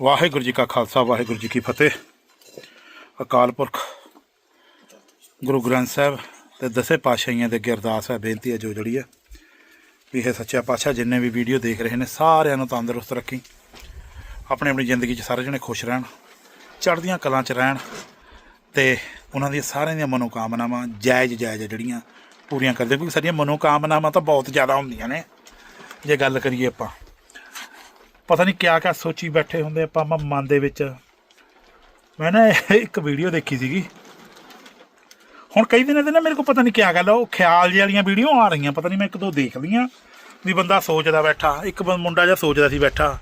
ਵਾਹਿਗੁਰੂ ਜੀ ਕਾ ਖਾਲਸਾ, ਵਾਹਿਗੁਰੂ ਜੀ ਕੀ ਫਤਿਹ। ਅਕਾਲ ਪੁਰਖ ਗੁਰੂ ਗ੍ਰੰਥ ਸਾਹਿਬ ਤੇ ਦਸੇ ਪਾਤਸ਼ਾਹੀਆਂ ਦੇ ਅੱਗੇ ਅਰਦਾਸ ਹੈ, ਬੇਨਤੀ ਹੈ ਜੋ ਜੜੀ ਹੈ ਵੀ ਇਹ ਸੱਚਾ ਪਾਤਸ਼ਾਹ ਜਿੰਨੇ ਵੀ ਵੀਡੀਓ ਦੇਖ ਰਹੇ ਨੇ, ਸਾਰਿਆਂ ਨੂੰ ਤੰਦਰੁਸਤ ਰੱਖੀ। ਆਪਣੀ ਆਪਣੀ ਜ਼ਿੰਦਗੀ 'ਚ ਸਾਰੇ ਜਣੇ ਖੁਸ਼ ਰਹਿਣ, ਚੜ੍ਹਦੀਆਂ ਕਲਾਂ 'ਚ ਰਹਿਣ ਤੇ ਉਹਨਾਂ ਦੀਆਂ ਸਾਰਿਆਂ ਦੀਆਂ ਮਨੋਕਾਮਨਾਵਾਂ ਜਾਇਜ਼ ਜਾਇਜ਼ ਜਿਹੜੀਆਂ ਪੂਰੀਆਂ ਕਰਦੇ, ਕਿਉਂਕਿ ਸਾਡੀਆਂ ਮਨੋਕਾਮਨਾਵਾਂ ਤਾਂ ਬਹੁਤ ਜ਼ਿਆਦਾ ਹੁੰਦੀਆਂ ਨੇ। ਜੇ ਗੱਲ ਕਰੀਏ ਆਪਾਂ ਪਤਾ ਨਹੀਂ ਕਿਆ ਕਿਆ ਸੋਚੀ ਬੈਠੇ ਹੁੰਦੇ ਆਪਾਂ ਮ- ਮਨ ਦੇ ਵਿੱਚ। ਮੈਂ ਨਾ ਇਹ ਇੱਕ ਵੀਡੀਓ ਦੇਖੀ ਸੀਗੀ। ਹੁਣ ਕਈ ਦਿਨਾਂ ਦੇ ਨਾ ਮੇਰੇ ਕੋਲ ਪਤਾ ਨਹੀਂ ਕਿਆ ਗੱਲ ਆ, ਉਹ ਖਿਆਲ ਜਿਹੇ ਵਾਲੀਆਂ ਵੀਡੀਓ ਆ ਰਹੀਆਂ, ਪਤਾ ਨਹੀਂ ਮੈਂ ਇੱਕ ਦੋ ਦੇਖ ਲਈਆਂ, ਵੀ ਬੰਦਾ ਸੋਚਦਾ ਬੈਠਾ, ਇੱਕ ਮੁੰਡਾ ਜਿਹਾ ਸੋਚਦਾ ਸੀ ਬੈਠਾ।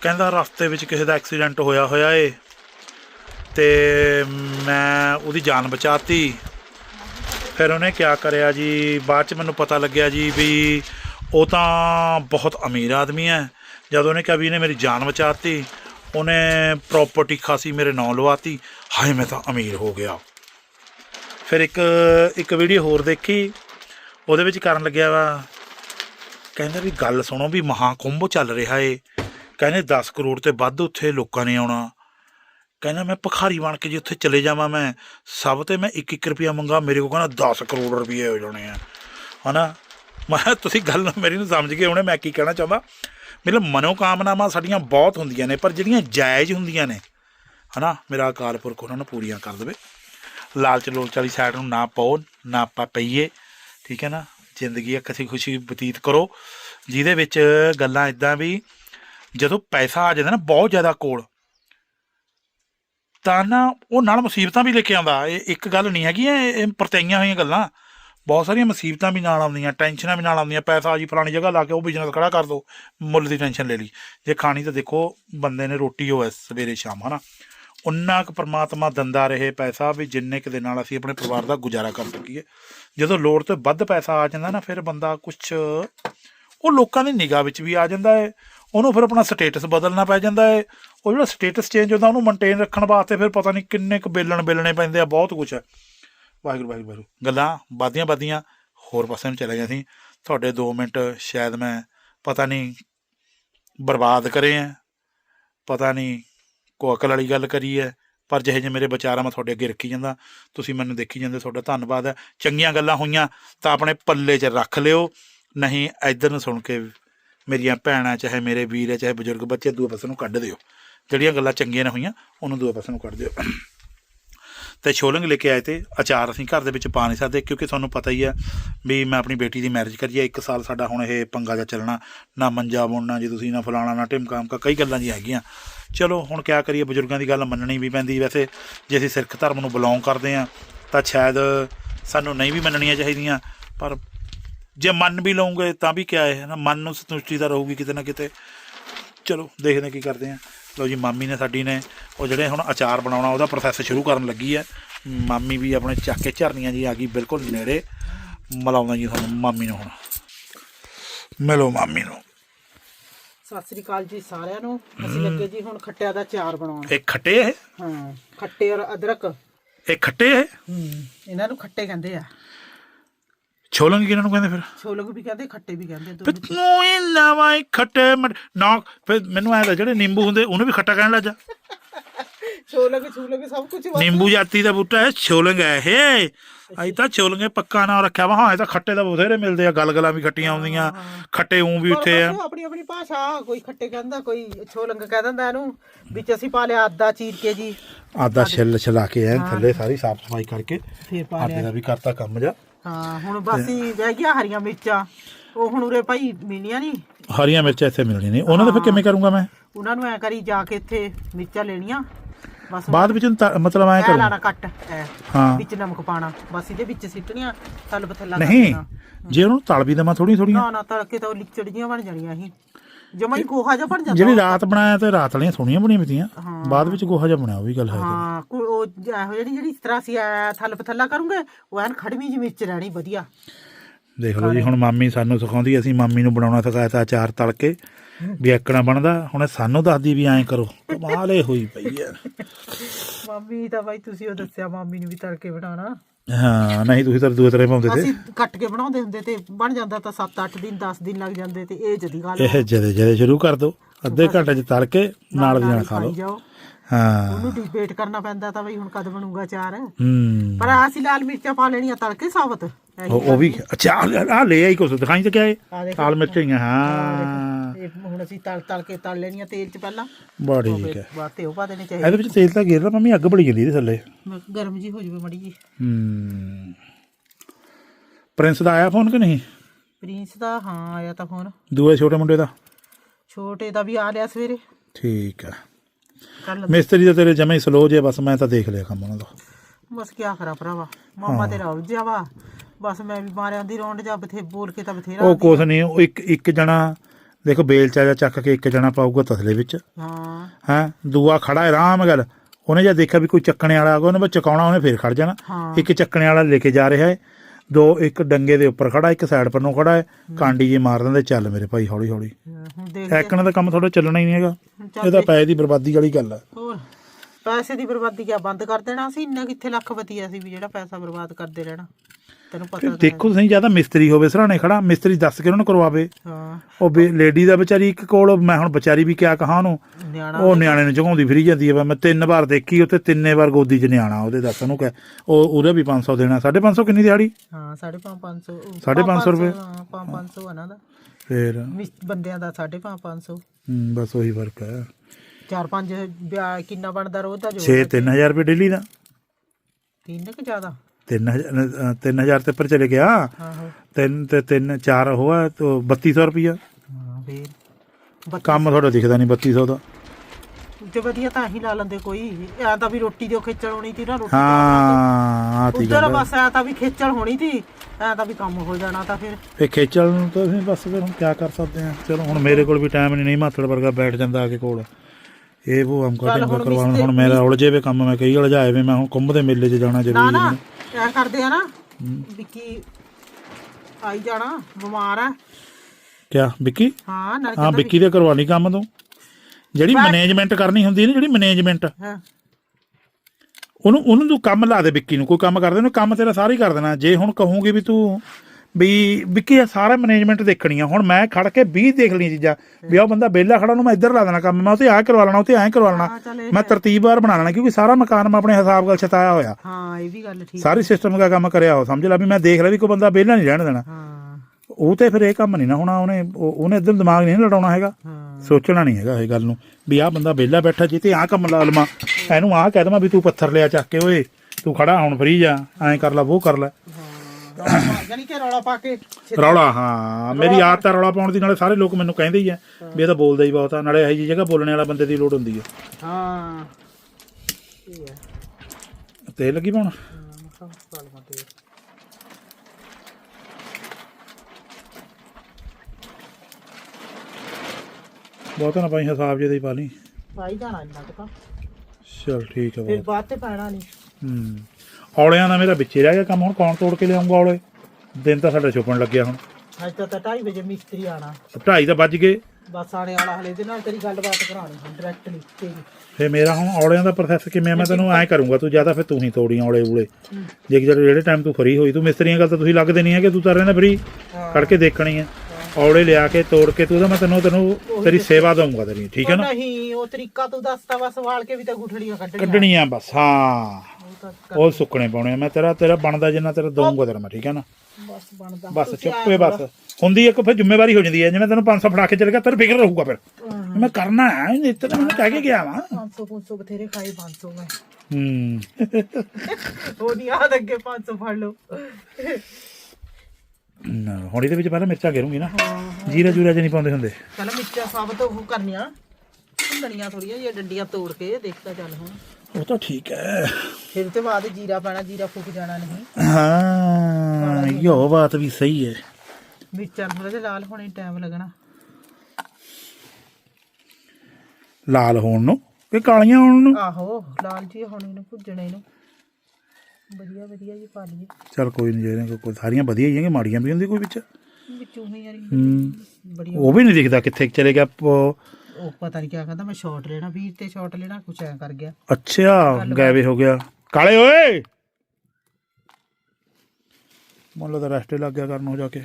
ਕਹਿੰਦਾ ਰਸਤੇ ਵਿੱਚ ਕਿਸੇ ਦਾ ਐਕਸੀਡੈਂਟ ਹੋਇਆ ਹੋਇਆ ਏ। ਤੇ ਮੈਂ ਉਹਦੀ ਜਾਨ ਬਚਾਤੀ। ਫਿਰ ਉਹਨੇ ਕਿਆ ਕਰਿਆ ਜੀ, ਬਾਅਦ ਚ ਮੈਨੂੰ ਪਤਾ ਲੱਗਿਆ ਜੀ ਵੀ ਉਹ ਤਾਂ ਬਹੁਤ ਅਮੀਰ ਆਦਮੀ ਹੈ। ਜਦ ਉਹਨੇ ਕਿਹਾ ਵੀ ਇਹਨੇ ਮੇਰੀ ਜਾਨ ਬਚਾਤੀ, ਉਹਨੇ ਪ੍ਰਾਪਰਟੀ ਖਾਸੀ ਮੇਰੇ ਨਾਂ ਲਵਾਤੀ, ਹਾਏ ਮੈਂ ਤਾਂ ਅਮੀਰ ਹੋ ਗਿਆ। ਫਿਰ ਇੱਕ ਇੱਕ ਵੀਡੀਓ ਹੋਰ ਦੇਖੀ, ਉਹਦੇ ਵਿੱਚ ਕਰਨ ਲੱਗਿਆ ਵਾ, ਕਹਿੰਦਾ ਵੀ ਗੱਲ ਸੁਣੋ ਵੀ ਮਹਾਕੁੰਭ ਚੱਲ ਰਿਹਾ ਏ। ਕਹਿੰਦੇ 10 ਕਰੋੜ ਤੇ ਵੱਧ ਉੱਥੇ ਲੋਕਾਂ ਨੇ ਆਉਣਾ। ਕਹਿੰਦਾ ਮੈਂ ਭਖਾਰੀ ਬਣ ਕੇ ਜੇ ਉੱਥੇ ਚਲੇ ਜਾਵਾਂ ਮੈਂ, ਸਭ ਤੇ ਮੈਂ 1-1 ਰੁਪਿਆ ਮੰਗਾ, ਮੇਰੇ ਕੋਲ ਕਹਿੰਦਾ 10 ਕਰੋੜ ਰੁਪਏ ਹੋ ਜਾਣੇ ਆ। ਹਨਾ? ਮੈਂ ਕਿਹਾ, ਤੁਸੀਂ ਗੱਲ ਮੇਰੀ ਨੂੰ ਸਮਝ ਗਏ ਹੋਣੇ ਮੈਂ ਕੀ ਕਹਿਣਾ ਚਾਹੁੰਦਾ? ਮਤਲਬ ਮਨੋਕਾਮਨਾਵਾਂ ਸਾਡੀਆਂ ਬਹੁਤ ਹੁੰਦੀਆਂ ਨੇ, ਪਰ ਜਿਹੜੀਆਂ ਜਾਇਜ਼ ਹੁੰਦੀਆਂ ਨੇ, ਹਨਾ, ਮੇਰਾ ਅਕਾਲ ਪੁਰਖ ਉਹਨਾਂ ਨੂੰ ਪੂਰੀਆਂ ਕਰ ਦੇਵੇ। ਲਾਲਚ ਲੋਲਚ ਵਾਲੀ ਸਾਈਡ ਨੂੰ ਨਾ ਪਾਓ, ਨਾ ਆਪਾਂ ਪਈਏ, ਠੀਕ ਹੈ ਨਾ? ਜ਼ਿੰਦਗੀ ਇੱਕ ਅਸੀਂ ਖੁਸ਼ੀ ਬਤੀਤ ਕਰੋ। ਜਿਹਦੇ ਵਿੱਚ ਗੱਲਾਂ ਇਦਾਂ ਵੀ, ਜਦੋਂ ਪੈਸਾ ਆ ਜਾਂਦਾ ਨਾ, ਬਹੁਤ ਜ਼ਿਆਦਾ ਕੋਲ, ਤਾਂ ਨਾ ਉਹ ਨਾਲ ਮੁਸੀਬਤਾਂ ਵੀ ਲੈ ਕੇ ਆਉਂਦਾ। ਇਹ ਇੱਕ ਗੱਲ ਨਹੀਂ ਹੈਗੀ, ਇਹ ਇਹ ਪਰਤਈਆਂ ਹੋਈਆਂ ਗੱਲਾਂ। ਬਹੁਤ ਸਾਰੀਆਂ ਮੁਸੀਬਤਾਂ ਵੀ ਨਾਲ ਆਉਂਦੀਆਂ, ਟੈਨਸ਼ਨਾਂ ਵੀ ਨਾਲ ਆਉਂਦੀਆਂ, ਪੈਸਾ ਜੀ ਫਲਾਣੀ ਜਗ੍ਹਾ ਲਾ ਕੇ ਉਹ ਬਿਜ਼ਨਸ ਖੜਾ ਕਰ ਦੋ, ਮੁੱਲ ਦੀ ਟੈਨਸ਼ਨ ਲੈ ਲਈ। ਜੇ ਖਾਣੀ ਤਾਂ ਦੇਖੋ, ਬੰਦੇ ਨੇ ਰੋਟੀ ਹੋਵੇ ਸਵੇਰੇ ਸ਼ਾਮ, ਹਨਾ? ਉਨਾ ਕੁ ਪ੍ਰਮਾਤਮਾ ਦੰਦਾ ਰਹੇ ਪੈਸਾ ਵੀ ਜਿੰਨੇ ਕੁ ਦੇ ਨਾਲ ਅਸੀਂ ਆਪਣੇ ਪਰਿਵਾਰ ਦਾ ਗੁਜ਼ਾਰਾ ਕਰ ਸਕੀਏ। ਜਦੋਂ ਲੋੜ ਤੋਂ ਵੱਧ ਪੈਸਾ ਆ ਜਾਂਦਾ ਨਾ, ਫਿਰ ਬੰਦਾ ਕੁਛ, ਉਹ ਲੋਕਾਂ ਦੀ ਨਿਗਾਹ ਵਿੱਚ ਵੀ ਆ ਜਾਂਦਾ ਹੈ ਉਹਨੂੰ ਫਿਰ ਆਪਣਾ ਸਟੇਟਸ ਬਦਲਣਾ ਪੈ ਜਾਂਦਾ ਹੈ ਉਹ ਜਿਹੜਾ ਸਟੇਟਸ ਚੇਂਜ ਹੁੰਦਾ, ਉਹਨੂੰ ਮੇਨਟੇਨ ਰੱਖਣ ਵਾਸਤੇ ਫਿਰ ਪਤਾ ਨਹੀਂ ਕਿੰਨੇ ਕੁ ਬੇਲਣ ਬੇਲਣੇ ਪੈਂਦੇ ਆ, ਬਹੁਤ ਕੁਝ ਹੈ। ਵਾਹਿਗੁਰੂ ਵਾਹਿਗੁਰੂ ਵਾਹਿਗੁਰੂ। ਗੱਲਾਂ ਬਾਦੀਆਂ ਬਾਦੀਆਂ ਹੋਰ ਪਾਸੇ ਨੂੰ ਚਲੇ ਗਏ ਸੀ। ਤੁਹਾਡੇ 2 ਮਿੰਟ ਸ਼ਾਇਦ ਮੈਂ ਪਤਾ ਨਹੀਂ ਬਰਬਾਦ ਕਰੇ ਆ ਪਤਾ ਨਹੀਂ ਕੋ ਅਕਲ ਵਾਲੀ ਗੱਲ ਕਰੀ ਹੈ ਪਰ ਜਿਹੇ ਜਿਹੇ ਮੇਰੇ ਵਿਚਾਰਾਂ ਮੈਂ ਤੁਹਾਡੇ ਅੱਗੇ ਰੱਖੀ ਜਾਂਦਾ, ਤੁਸੀਂ ਮੈਨੂੰ ਦੇਖੀ ਜਾਂਦੇ, ਤੁਹਾਡਾ ਧੰਨਵਾਦ ਹੈ ਚੰਗੀਆਂ ਗੱਲਾਂ ਹੋਈਆਂ ਤਾਂ ਆਪਣੇ ਪੱਲੇ 'ਚ ਰੱਖ ਲਿਓ, ਨਹੀਂ ਇੱਧਰ ਨੂੰ ਸੁਣ ਕੇ ਮੇਰੀਆਂ ਭੈਣਾਂ ਚਾਹੇ ਮੇਰੇ ਵੀਰ ਹੈ ਚਾਹੇ ਬਜ਼ੁਰਗ ਬੱਚੇ, ਦੂਏ ਪਾਸੇ ਨੂੰ ਕੱਢ ਦਿਓ। ਜਿਹੜੀਆਂ ਗੱਲਾਂ ਚੰਗੀਆਂ ਨਾ ਹੋਈਆਂ, ਉਹਨੂੰ ਦੂਏ ਪਾਸੇ ਨੂੰ ਕੱਢ ਦਿਓ। ਤੇ ਛੋਲੰਗ ਲੈ ਕੇ ਆਏ ਤੇ ਅਚਾਰ ਅਸੀਂ ਘਰ ਦੇ ਵਿੱਚ ਪਾ ਨਹੀਂ ਸਕਦੇ, ਕਿਉਂਕਿ ਤੁਹਾਨੂੰ ਪਤਾ ਹੀ ਆ ਵੀ ਮੈਂ ਆਪਣੀ ਬੇਟੀ ਦੀ ਮੈਰਿਜ ਕਰੀ ਹੈ ਇੱਕ ਸਾਲ ਸਾਡਾ ਹੁਣ ਇਹ ਪੰਗਾ ਜਿਹਾ ਚੱਲਣਾ, ਨਾ ਮੰਜਾ ਬੁਣਨਾ ਜੇ ਤੁਸੀਂ, ਨਾ ਫਲਾਣਾ, ਨਾ ਟਿਮਕਾਮ ਕਾ, ਕਈ ਗੱਲਾਂ ਜੀ ਹੈਗੀਆਂ। ਚਲੋ, ਹੁਣ ਕਿਆ ਕਰੀਏ, ਬਜ਼ੁਰਗਾਂ ਦੀ ਗੱਲ ਮੰਨਣੀ ਵੀ ਪੈਂਦੀ ਵੈਸੇ, ਜੇ ਅਸੀਂ ਸਿੱਖ ਧਰਮ ਨੂੰ ਬਿਲੋਂਗ ਕਰਦੇ ਆ, ਤਾਂ ਸ਼ਾਇਦ ਸਾਨੂੰ ਨਹੀਂ ਵੀ ਮੰਨਣੀਆਂ ਚਾਹੀਦੀਆਂ, ਪਰ ਜੇ ਮੰਨ ਵੀ ਲਓਗੇ ਤਾਂ ਵੀ ਕਿਆ ਹੈ ਨਾ, ਮਨ ਨੂੰ ਸੰਤੁਸ਼ਟੀ ਤਾਂ ਰਹੂਗੀ ਕਿਤੇ ਨਾ ਕਿਤੇ। ਚਲੋ, ਦੇਖਦੇ ਹਾਂ ਕੀ ਕਰਦੇ ਆ। ਲਓ ਜੀ ਮਾਮੀ ਨੇ ਸਾਡੀ ਨੇ ਉਹ ਜਿਹੜੇ ਹੁਣ ਅਚਾਰ ਬਣਾਉਣਾ ਉਹਦਾ ਪ੍ਰੋਸੈਸ ਸ਼ੁਰੂ ਕਰਨ ਲੱਗੀ ਹੈ। ਮਾਮੀ ਵੀ ਆਪਣੇ ਚੱਕ ਕੇ ਝਰਨੀਆਂ ਜੀ ਆ ਗਈ ਬਿਲਕੁਲ ਨੇੜੇ। ਮਿਲਾਉਂਦਾ ਜੀ ਤੁਹਾਨੂੰ ਮਾਮੀ ਨੂੰ ਹੁਣ। ਮਿਲੋ ਮਾਮੀ ਨੂੰ। ਸਤਿ ਸ੍ਰੀ ਅਕਾਲ ਜੀ ਸਾਰਿਆਂ ਨੂੰ। ਅਸੀਂ ਲੱਗੇ ਜੀ ਹੁਣ ਖੱਟਿਆਂ ਦਾ ਚਾਰ ਬਣਾਉਣ। ਇਹ ਖੱਟੇ ਹੈ ਹਾਂ ਖੱਟੇ ਔਰ ਅਦਰਕ। ਇਹ ਖੱਟੇ ਹੈ ਹੂੰ ਇਹਨਾਂ ਨੂੰ ਖੱਟੇ ਕਹਿੰਦੇ ਆ। ਛੋਲੰਗ ਕਿਹਨਾਂ ਨੂੰ ਕਹਿੰਦੇ ਫਿਰ? ਛੋਲਕ ਵੀ ਕਹਿੰਦੇ ਖੱਟੇ ਵੀ ਕਹਿੰਦੇ ਫਿਰ ਤੂੰ ਇਹ ਨਵਾਂ ਹੀ ਖੱਟੇ ਮਟ- ਨਾ ਫਿਰ ਮੈਨੂੰ ਐਂ ਜਿਹੜੇ ਨਿੰਬੂ ਹੁੰਦੇ ਉਹਨੂੰ ਵੀ ਖੱਟਾ ਕਹਿਣ ਲੱਗਾ ਛੋਲਕ ਛੂਲਕ ਸਭ ਕੁਝ ਨਿੰਬੂ ਜਾਤੀ ਦਾ ਬੂਟਾ ਹੈ ਛੋਲੰਗ ਹੈ ਇਹ। ਅਈ ਤਾਂ ਛੋਲੰਗੇ ਪੱਕਾ ਨਾ ਰੱਖਿਆ ਵਾ। ਹਾਂ ਇਹ ਤਾਂ ਖੱਟੇ ਦਾ ਬਥੇਰੇ ਮਿਲਦੇ ਆ ਗਲਗਲਾਂ ਵੀ ਖੱਟੀਆਂ ਆਉਂਦੀਆਂ ਖੱਟੇ ਉਂ ਵੀ ਉੱਥੇ ਆ। ਆਪਣੀ ਆਪਣੀ ਭਾਸ਼ਾ ਕੋਈ ਖੱਟੇ ਕਹਿੰਦਾ ਕੋਈ ਛੋਲੰਗ ਕਹਿ ਦਿੰਦਾ ਇਹਨੂੰ ਵਿੱਚ ਅਸੀਂ ਪਾ ਲਿਆ ਆਦਾ ਚੀਰ ਕੇ ਜੀ। ਆਦਾ ਛਿੱਲ ਛਲਾ ਕੇ ਐ ਥੱਲੇ ਸਾਰੀ ਸਾਫ਼ ਸਫ਼ਾਈ ਕਰਕੇ ਫੇਰ ਪਾ ਆਟੇ ਲਿਆ। ਦਾ ਵੀ ਕਰਤਾ ਕੰਮ ਜਾ। ਹਾਂ ਹੁਣ ਬਸ ਰਹਿ ਗਿਆ ਹਰੀਆਂ ਮਿਰਚਾਂ। ਉਹ ਹੁਣ ਉਰੇ ਭਾਈ ਮਿਲੀਆਂ ਨਹੀਂ ਹਰੀਆਂ ਮਿਰਚਾਂ ਇੱਥੇ ਮਿਲਣੀਆਂ ਨੇ। ਉਹਨਾਂ ਦਾ ਫਿਰ ਕਿਵੇਂ ਕਰੂੰਗਾ ਮੈਂ? ਉਹਨਾਂ ਨੂੰ ਐ ਕਰੀ ਜਾ ਕੇ ਇੱਥੇ ਮਿਰਚਾਂ ਲੈਣੀਆਂ। ਬਸ ਬਾਅਦ ਵਿੱਚ ਤ- ਮਤਲਬ ਐ ਐ ਕਰੂੰ। ਲਾਣਾ ਕੱਟ ਐ ਹਾਂ। ਵਿੱਚ ਨਮਕ ਪਾਣਾ ਬਸ ਇਹਦੇ ਵਿੱਚ ਸਿੱਟਣੀਆਂ ਥੱਲ ਪਥੱਲਾ ਨਹੀਂ ਜੇ ਉਹਨੂੰ ਤਲ ਵੀ ਦਵਾਂ ਥੋੜੀ ਥੋੜੀਆਂ ਨਾ ਨਾ ਤੜਕੇ ਤਾਂ ਉਹ ਲਿਚੜ ਜੀਆਂ ਬਣ ਜਾਣੀਆਂ ਸੀ। ਜਮਾ ਹੀ ਗੋਹਾ ਜਿਹਾ ਬਣ ਜਾਂਦਾ ਜਿਹੜੀ ਰਾਤ ਬਣਾਇਆ ਤੇ ਰਾਤ ਵਾਲੀਆਂ ਸੋਹਣੀਆਂ ਬਣੀਆਂ ਹਾਂ। ਬਾਅਦ ਵਿੱਚ ਗੋਹਾ ਜਿਹਾ ਬਣਿਆ ਉਹ ਵੀ ਗੱਲ ਹੈ ਹਾਂ ਕੋਈ ਉਹ ਇਹੋ ਜਿਹੜੀ ਜਿਹੜੀ ਇਸ ਤਰ੍ਹਾਂ ਸੀ ਥੱਲ ਪਥੱਲਾ ਕਰੂੰਗੇ ਉਹ ਐਨ ਖੜਵੀਂ ਜਿਹੀ ਮਿਰਚ ਰਹਿਣੀ ਵਧੀਆ। ਦੇਖ ਲਓ ਜੀ ਹੁਣ ਮਾਮੀ ਸਾਨੂੰ ਸਿਖਾਉਂਦੀ ਅਸੀਂ ਮਾਮੀ ਨੂੰ ਬਣਾਉਣਾ ਸਿਖਾਇਆ ਤਾਂ ਅਚਾਰ ਤਲ ਕੇ ਵੀ ਐਕਣਾ ਬਣਦਾ ਹੁਣ ਸਾਨੂੰ ਦੱਸਦੀ ਵੀ ਐਂ ਕਰੋ ਕਮਾਲ ਹੀ ਹੋਈ ਪਈ ਹੈ ਮਾਮੀ ਤਾਂ ਬਾਈ ਤੁਸੀਂ ਉਹ ਦੱਸਿਆ ਮਾਮੀ ਨੂੰ ਵੀ ਤੜਕੇ ਬਣਾਉਣਾ। ਹਾਂ ਨਹੀਂ ਤੁਸੀਂ ਤਾਂ ਤਰ੍ਹਾਂ ਪਾਉਂਦੇ ਤੇ। ਅਸੀਂ ਕੱਟ ਕੇ ਬਣਾਉਂਦੇ ਹੁੰਦੇ ਤੇ ਬਣ ਜਾਂਦਾ ਤਾਂ 7-8 ਦਿਨ 10 ਦਿਨ ਲੱਗ ਜਾਂਦੇ ਤੇ ਇਹ ਜਦੀ ਗੱਲ ਇਹ ਜਦੇ ਜਦੇ ਸ਼ੁਰੂ ਕਰ ਦੋ ਅੱਧੇ ਘੰਟੇ ਚ ਤਲ ਕੇ ਨਾਲ ਦੀ ਨਾਲ ਖਾ ਲਓ। ਹਾਂ। ਉਹਨੂੰ ਡਿਬੇਟ ਕਰਨਾ ਪੈਂਦਾ ਤਾਂ ਬਈ ਹੁਣ ਕਦ ਬਣੂਗਾ ਚਾਰ ਹੂੰ। ਪਰ ਅਸੀਂ ਲਾਲ ਮਿਰਚਾਂ ਪਾ ਲੈਣੀਆਂ ਤੜਕੇ ਸਾਬਤ। ਉਹ ਵੀ ਅੱਛਾ ਆ ਲੈ ਆਈ ਕੁਛ ਦਿਖਾਈ ਤਾਂ ਕਿਆ ਹੈ। ਲਾਲ ਮਿਰਚਾਂ ਹੀ ਆ, ਹੁਣ ਅਸੀਂ ਤਲ ਤਲ ਕੇ ਤਲ ਲੈਣੀਆਂ ਤੇਲ 'ਚ ਪਹਿਲਾਂ। ਬਾ ਠੀਕ ਹੈ। ਬਾਅਦ ਤੇ ਉਹ ਪਾ ਦੇਣੇ ਚਾਹੀਦੇ। ਇਹਦੇ ਵਿੱਚ ਤੇਲ ਤਾਂ ਗੇਰਦਾ ਮੰਮੀ ਅੱਗ ਬੜੀ ਜਾਂਦੀ ਇਹਦੇ ਥੱਲੇ। ਗਰਮ ਜੀ ਹੋ ਜਾਵੇ ਮੜੀ ਜੀ ਹੂੰ। ਪ੍ਰਿੰਸ ਦਾ ਆਇਆ ਫੋਨ ਕਿ ਨਹੀਂ? ਪ੍ਰਿੰਸ ਦਾ ਹਾਂ ਆਇਆ ਤਾਂ ਫੋਨ। ਦੂਏ ਛੋਟੇ ਮੁੰਡੇ ਦਾ? ਛੋਟੇ ਦਾ ਵੀ ਆ ਲਿਆ ਸਵੇਰੇ। ਠੀਕ ਮਿਸਤਰੀ ਦਾ ਤੇਰੇ ਜਮੇ ਹੀ ਸਲੋ ਜੇ ਬਸ ਮੈਂ ਤਾਂ ਦੇਖ ਲਿਆ ਕੰਮ ਉਹਨਾਂ ਦਾ। ਬਸ ਕੀ ਕਰਾਂ ਭਰਾਵਾ ਮਾਮਾ ਤੇਰਾ ਉਲਝਿਆ ਵਾ। ਬਸ ਮੈਂ ਵੀ ਮਾਰਿਆਂ ਦੀ ਰੌਂਡ ਜਾ ਬਥੇ ਬੋਲ ਕੇ ਤਾਂ ਬਥੇਰਾ ਉਹ ਕੁਛ ਨਹੀਂ ਉਹ ਇੱਕ ਇੱਕ ਜਣਾ ਦੇਖੋ ਬੇਲ ਆ ਚੱਕ ਕੇ ਇੱਕ ਜਣਾ ਪਾਊਗਾ ਤਸਲੇ ਵਿੱਚ। ਹਾਂ। ਹੈ ਦੂਆ ਖੜਾ ਹੈ ਆਰਾਮ ਗੱਲ ਉਹਨੇ ਜਦ ਦੇਖਿਆ ਵੀ ਕੋਈ ਚੱਕਣੇ ਵਾਲਾ ਆ ਗਿਆ ਉਹਨੇ ਬਸ ਚਕਾਉਣਾ ਉਹਨੇ ਫੇਰ ਖੜ ਜਾਣਾ। ਹਾਂ। ਇੱਕ ਚੱਕਣੇ ਵਾਲਾ ਲੈ ਕੇ ਜਾ ਰਿਹਾ ਹੈ ਦੋ ਇੱਕ ਡੰਗੇ ਦੇ ਉੱਪਰ ਖੜਾ ਇੱਕ ਸਾਈਡ ਪਰ ਨੂੰ ਖੜਾ ਹੈ। ਕਾਂਡੀ ਜੀ ਮਾਰ ਦਿੰਦੇ ਚੱਲ ਮੇਰੇ ਭਾਈ ਹੌਲੀ ਹੌਲੀ। ਹੁਣ ਦੇਖ ਐਕਣ ਦਾ ਕੰਮ ਥੋੜਾ ਚੱਲਣਾ ਹੀ ਨਹੀਂ ਹੈਗਾ। ਇਹ ਤਾਂ ਪੈਸੇ ਦੀ ਬਰਬਾਦੀ ਵਾਲੀ ਗੱਲ ਹੈ। ਹੋਰ ਪੈਸੇ ਦੀ ਬਰਬਾਦੀ ਕਿਆ ਬੰਦ ਕਰ ਦੇਣਾ ਸੀ ਇੰਨਾ ਕਿੱਥੇ ਲੱਖ ਵਧੀਆ ਸੀ ਵੀ ਜਿਹੜਾ ਪੈਸਾ ਬਰਬਾਦ ਕਰਦੇ ਰਹਿਣਾ। ਤੈਨੂੰ ਪਤਾ ਤਾਂ ਹੈ। ਦੇਖੋ ਤੁਸੀਂ ਜ਼ਿਆਦਾ ਮਿਸਤਰੀ ਹੋਵੇ ਸਰਾਣੇ ਖੜਾ ਮਿਸਤਰੀ ਦੱਸ ਕੇ ਉਹਨੂੰ ਕਰਵਾਵੇ। ਹਾਂ। ਉਹ ਲੇਡੀ ਦਾ ਵਿਚਾਰੀ ਇੱਕ ਕੋਲ ਮੈਂ ਹੁਣ ਵਿਚਾਰੀ ਵੀ ਕਿਆ ਕਹਾਂ ਉਹਨੂੰ ਨਿਆਣਾ ਉਹ ਨਿਆਣੇ ਨੂੰ ਜਗਾਉਂਦੀ ਫਿਰੀ ਜਾਂਦੀ ਹੈ ਵਾ ਮੈਂ ਤਿੰਨ ਵਾਰ ਦੇਖੀ ਉੱਤੇ ਤਿੰਨੇ ਵਾਰ ਗੋਦੀ 'ਚ ਨਿਆਣਾ ਉਹਦੇ ਦੱਸ ਉਹਨੂੰ ਕਹਿ। ਉਹ ਉਹਦਾ ਵੀ 500 ਦੇਣਾ 550 ਕਿੰਨੀ ਦਿਹਾੜੀ? ਹਾਂ 550 ਸਾਢੇ ਪੰਜ ਸੌ ਰੁਪਏ? ਹਾਂ 500 ਉਹਨਾਂ ਦਾ ਫੇਰ ਮਿਸ ਬੰਦਿਆਂ ਦਾ 550 ਹਮ, ਬਸ ਉਹੀ ਫ਼ਰਕ ਹੈ। ਚਾਰ ਪੰਜ ਵਿਆਹ ਕਿੰਨਾ ਬਣਦਾ ਰੋਜ਼ ਦਾ ਜੋ 6 3000 ਰੁਪਏ ਡੇਲੀ ਦਾ। ਤਿੰਨ ਕਿ ਜ਼ਿਆਦਾ। 3000 3000 ਤੇ ਚਲੇ ਗਿਆ। ਆਹੋ। ਤਿੰਨ ਤੇ ਤਿੰਨ ਚਾਰ ਹੋਆ ਤੋ 3200 ਰੁਪਿਆ ਹਾਂ ਕੰਮ ਤੁਹਾਡਾ ਦਿਖਦਾ ਨਹੀਂ 3200 ਦਾ। ਤੇ ਵਧੀਆ ਤਾਂ ਹੀ ਲਾ ਲੈਂਦੇ ਕੋਈ। ਐ ਤਾਂ ਵੀ ਰੋਟੀ ਦੀ ਉਹ ਖੇਚਲ ਹੋਣੀ ਸੀ ਨਾ ਰੋਟੀ ਹਾਂ ਆ ਤੀ ਉਧਰ ਬਸ ਐ ਤਾਂ ਵੀ ਖੇਚਲ ਹੋਣੀ ਸੀ ਐ ਤਾਂ ਵੀ ਕੰਮ ਹੋ ਜਾਣਾ ਤਾਂ ਫਿਰ। ਫੇ ਖੇਚਲ ਨੂੰ ਤਾਂ ਅਸੀਂ ਬਸ ਫਿਰ ਹੁਣ ਕੀ ਕਰ ਸਕਦੇ ਆ ਚਲੋ ਹੁਣ ਮੇਰੇ ਕੋਲ ਵੀ ਟਾਈਮ ਨਹੀਂ ਨਹੀਂ ਮਾਥੜ ਵਰਗਾ ਬੈਠ ਜਾਂਦਾ ਆ ਕੇ ਕੋਲ। ਇਹ ਉਹ ਹਮ ਕਟਿੰਗ ਕਰਵਾਉਣ ਹੁਣ ਮੇਰਾ ਉਲਝੇ ਵੇ ਕੰਮ ਮੈਂ ਕਈ ਉਲਝਾਏ ਵੇ ਮੈਂ ਹੁਣ ਕੁੰਭ ਦੇ ਮੇਲੇ 'ਚ ਜਾਣਾ ਜ਼ਰੂਰੀ ਹੈ ਐ ਕਰਦੇ ਆ ਨਾ। ਵਿੱਕੀ ਆਈ ਜਾਣਾ ਬਿਮਾਰ ਆ। ਕਿਆ ਵਿੱਕੀ? ਹਾਂ ਨਾਲ ਹਾਂ ਵਿੱਕੀ ਦੇ ਕਰਵਾਣੀ ਕੰਮ ਤੂੰ। ਜਿਹੜੀ ਮੈਨੇਜਮੈਂਟ ਕਰਨੀ ਹੁੰਦੀ ਨਾ ਜਿਹੜੀ ਮੈਨੇਜਮੈਂਟ ਹਾਂ। ਉਹਨੂੰ ਉਹਨੂੰ ਤੂੰ ਕੰਮ ਲਾ ਦੇ ਵਿੱਕੀ ਨੂੰ ਕੋਈ ਕੰਮ ਕਰਦੇ ਉਹਨੂੰ ਕੰਮ ਤੇਰਾ ਸਾਰਾ ਹੀ ਕਰ ਦੇਣਾ। ਜੇ ਹੁਣ ਕਹੂੰਗੀ ਵੀ ਤੂੰ ਵੀ ਵਿੱਕੀ ਇਹ ਸਾਰਾ ਮੈਨੇਜਮੈਂਟ ਦੇਖਣੀ ਆ ਹੁਣ ਮੈਂ ਖੜ ਕੇ 20 ਦੇਖ ਲਈਆਂ ਚੀਜ਼ਾਂ। ਵੀ ਉਹ ਬੰਦਾ ਵਿਹਲਾ ਖੜਾ ਉਹਨੂੰ ਮੈਂ ਇੱਧਰ ਲਾ ਦੇਣਾ ਕੰਮ। ਮੈਂ ਉਤੇ ਆਹ ਕਰਵਾ ਲੈਣਾ ਉਤੇ ਐਂ ਕਰਵਾ ਲੈਣਾ। ਮੈਂ ਤਰਤੀਬਵਾਰ ਬਣਾ ਲੈਣਾ ਕਿਉਂਕਿ ਸਾਰਾ ਮਕਾਨ ਮੈਂ ਆਪਣੇ ਹਿਸਾਬ ਨਾਲ ਛਤਾਇਆ ਹੋਇਆ। ਹਾਂ ਇਹ ਵੀ ਗੱਲ ਠੀਕ ਸਾਰੀ ਸਿਸਟਮ ਦਾ ਕੰਮ ਕਰਿਆ ਹੋ ਸਮਝ ਲੈ ਵੀ ਮੈਂ ਦੇਖ ਲਿਆ ਵੀ ਕੋਈ ਬੰਦਾ ਵਿਹਲਾ ਨਹੀਂ ਰਹਿਣ ਦੇਣਾ। ਹਾਂ। ਉਹ ਤੇ ਫਿਰ ਇਹ ਕੰਮ ਨਹੀਂ ਨਾ ਹੋਣਾ ਉਹਨੇ ਉਹ- ਉਹਨੇ ਇੱਧਰ ਦਿਮਾਗ ਨਹੀਂ ਲੜਾਉਣਾ ਹੈਗਾ। ਸੋਚਣਾ ਨਹੀਂ ਹੈਗਾ ਇਹ ਗੱਲ ਨੂੰ ਵੀ ਆਹ ਬੰਦਾ ਵਿਹਲਾ ਬੈਠਾ ਜੇ ਤੇ ਆਹ ਕੰਮ ਲਾ ਲਵਾਂ। ਇਹਨੂੰ ਆਹ ਕਹਿ ਦਵਾਂ ਵੀ ਤੂੰ ਪੱਥਰ ਲਿਆ ਚੱਕ ਕੇ ਓਏ ਤੂੰ ਖੜਾ ਹੁਣ ਫਰੀ ਜਾ ਐਂ ਕਰ ਲੈ ਉਹ ਕਰ ਲੈ। ਜਾਨੀ ਕਿ ਰੌਲਾ ਪਾ ਕੇ ਰੌਲਾ ਹਾਂ। ਮੇਰੀ ਆਦਤ ਹੈ ਰੌਲਾ ਪਾਉਣ ਦੀ ਨਾਲੇ ਸਾਰੇ ਲੋਕ ਮੈਨੂੰ ਕਹਿੰਦੇ ਹੀ ਆ ਵੀ ਇਹ ਤਾਂ ਬੋਲਦਾ ਹੀ ਬਹੁਤ ਆ ਨਾਲੇ ਇਹੋ ਜਿਹੀ ਜਗ੍ਹਾ ਬੋਲਣੇ ਵਾਲਾ ਬੰਦੇ ਦੀ ਲੋੜ ਹੁੰਦੀ ਹੈ ਹਾਂ। ਇਹ ਹੈ ਤੇਲ ਲੱਗੀ ਪਾਉਣ? ਮਸਾਂ ਮਤੇ ਬਹੁਤ ਨਾ ਪਾਈ ਹਿਸਾਬ ਜੇ ਦੇ ਹੀ ਪਾ ਲਈ। ਪਾਈ ਜਾਣਾ ਇੰਨਾ ਕੁ ਤਾਂ। ਚਲ ਠੀਕ ਹੈ ਫਿਰ ਬਾਅਦ ਤੇ ਪੈਣਾ ਨਹੀਂ ਹੂੰ। ਔਲਿਆਂ ਦਾ ਮੇਰਾ ਵਿੱਚੇ ਰਹਿ ਗਿਆ ਕੰਮ ਹੁਣ ਕੌਣ ਤੋੜ ਕੇ ਲਿਆਉਂਗਾ ਔਲੇ? ਦਿਨ ਤਾਂ ਸਾਡਾ ਛੁਪਣ ਲੱਗਿਆ ਹੁਣ। ਅੱਜ ਤਾਂ 2:30 ਵਜੇ ਮਿਸਤਰੀ ਆਣਾ। ਢਾਈ ਤਾਂ ਵੱਜ ਗਏ। ਬਸ ਆਣੇ ਵਾਲਾ ਹਲੇ ਦੇ ਨਾਲ ਤੇਰੀ ਗੱਲਬਾਤ ਕਰਾਣੀ ਹੁਣ ਡਾਇਰੈਕਟਲੀ ਤੇਰੀ ਫੇ ਮੇਰਾ ਹੁਣ ਔਲਿਆਂ ਦਾ ਪ੍ਰੋਸੈਸ ਕਿਵੇਂ ਆ? ਮੈਂ ਤੈਨੂੰ ਐਂ ਕਰੂੰਗਾ ਤੂੰ ਜ਼ਿਆਦਾ ਫੇ ਤੂੰ ਹੀ ਤੋੜੀਆਂ ਔਲੇ ਊਲੇ। ਜੇ ਕਿ ਜਿਹੜੇ ਟਾਈਮ ਤੂੰ ਫਰੀ ਹੋਈ ਤੂੰ ਮਿਸਤਰੀਆਂ ਗੱਲ ਤਾਂ ਤੁਸੀਂ ਲੱਗਦੇ ਨਹੀਂ ਹੈ ਕਿ ਤੂੰ ਫਰੀ ਕਰਕੇ ਦੇਖਣੀ ਹੈ ਔਲੇ ਲਿਆ ਕੇ ਤੋੜ ਕੇ ਤੂੰ ਉਹਦਾ ਮੈਂ ਤੈਨੂੰ ਤੈਨੂੰ ਤੇਰੀ ਸੇਵਾ ਦਊਂਗਾ ਤੇਰੀ ਠੀਕ ਹੈ ਨਾ? ਨਹੀਂ ਉਹ ਤਰੀਕਾ ਤੂੰ ਦੱਸਦਾ ਬਸ ਵਾਲ ਕੇ ਵੀ ਤਾਂ ਗੁਠੜੀਆਂ ਕੱਢਣੀਆਂ। ਕੱਢਣੀਆਂ ਬਸ ਹਾਂ। ਉਹ ਸੁੱਕਣੇ ਪਾਉਣੇ ਆ। ਮੈਂ ਤੇਰਾ ਤੇਰਾ ਬਣਦਾ ਜਿੰਨਾ ਤੇਰਾ ਦਊਂਗਾ ਤੇਰਾ ਮੈਂ ਠੀਕ ਹੈ ਨਾ? ਬਸ ਬਣਦਾ। ਬਸ ਚੁੱਪੇ ਬਸ। ਹੁੰਦੀ ਇੱਕ ਫਿਰ ਜ਼ਿੰਮੇਵਾਰੀ ਹੋ ਜਾਂਦੀ ਹੈ। ਜਿਵੇਂ ਤੈਨੂੰ 500 ਫੜਾ ਕੇ ਚਲੇ ਗਿਆ ਤੇਰਾ ਫਿਕਰ ਰਹੂਗਾ ਫਿਰ। ਮੈਂ ਕਰਨਾ ਹੈ ਇਹ ਤਾਂ ਮੈਨੂੰ ਕਹਿ ਕੇ ਗਿਆ ਵਾ। 500 500 ਬਥੇਰੇ ਖਾਈ 500 ਮੈਂ। ਹੂੰ। ਉਹ ਨਹੀਂ ਆਦ ਅੱਗੇ 500 ਫੜ ਲਓ। ਨਾ, ਹੁਣ ਇਹਦੇ ਵਿੱਚ ਪਹਿਲਾਂ ਮਿਰਚਾਂ ਘੇਰੂੰਗੀ ਨਾ। ਜੀਰਾ ਜੂਰਾ ਚ ਨਹੀਂ ਪਾਉਂਦੇ ਹੁੰਦੇ। ਪਹਿਲਾਂ ਮਿਰਚਾਂ ਸਾਬਤ ਉਹ ਕਰਨੀਆਂ। ਭੁੰਨਣੀਆਂ ਥੋੜੀਆਂ ਜਿਹੀਆਂ ਡੰਡੀਆਂ ਤੋੜ ਕੇ ਦੇਖਦਾ ਚੱਲ ਹੁਣ। ਉਹ ਤਾਂ ਠੀਕ ਹੈ। ਫਿਰ ਤੇ ਬਾਅਦ ਜੀਰਾ ਪੈਣਾ ਜੀਰਾ ਫੁੱਕ ਜਾਣਾ ਨਹੀਂ। ਹਾਂ ਇਹ ਬਾਤ ਵੀ ਸਹੀ ਹੈ। ਮਿਰਚਾਂ ਥੋੜਾ ਜਿਹਾ ਲਾਲ ਹੋਣੇ ਟਾਈਮ ਲੱਗਣਾ। ਲਾਲ ਹੋਣ ਨੂੰ? ਕਿ ਕਾਲੀਆਂ ਹੋਣ ਨੂੰ? ਆਹੋ ਲਾਲ ਜੀ ਹੋਣੇ ਨੂੰ ਭੁੱਜਣੇ ਨੂੰ। ਵਧੀਆ ਵਧੀਆ ਜੀ ਪਾ ਲਈਏ। ਚਲ ਕੋਈ ਨਹੀਂ ਜਿਹੜੇ ਕੋਈ ਸਾਰੀਆਂ ਵਧੀਆ ਹੀ ਹੈਗੇ ਮਾੜੀਆਂ ਵੀ ਹੁੰਦੀ ਕੋਈ ਵਿੱਚ। ਵਿੱਚੋਂ ਹੀ ਯਾਰੀ ਹੂੰ। ਉਹ ਵੀ ਨਹੀਂ ਦਿਖਦਾ ਕਿੱਥੇ ਚਲੇ ਗਿਆ ਉਹ- ਪਤਾ ਨਹੀਂ ਕਿਆ ਕਹਿੰਦਾ ਮੈਂ ਸ਼ਾਰਟ ਲੈਣਾ ਵੀਰ ਤੇ ਸ਼ਾਰਟ ਲੈਣਾ ਕੁਛ ਐ ਕਰ ਗਿਆ। ਅੱਛਾ ਗਾਇਬ ਹੋ ਗਿਆ। ਕਾਲੇ ਓਏ! ਮੰਨ ਲਾ ਤਾਂ ਰੈਸਟੇ ਲੱਗ ਗਿਆ ਕਰਨ ਹੋ ਜਾ ਕੇ।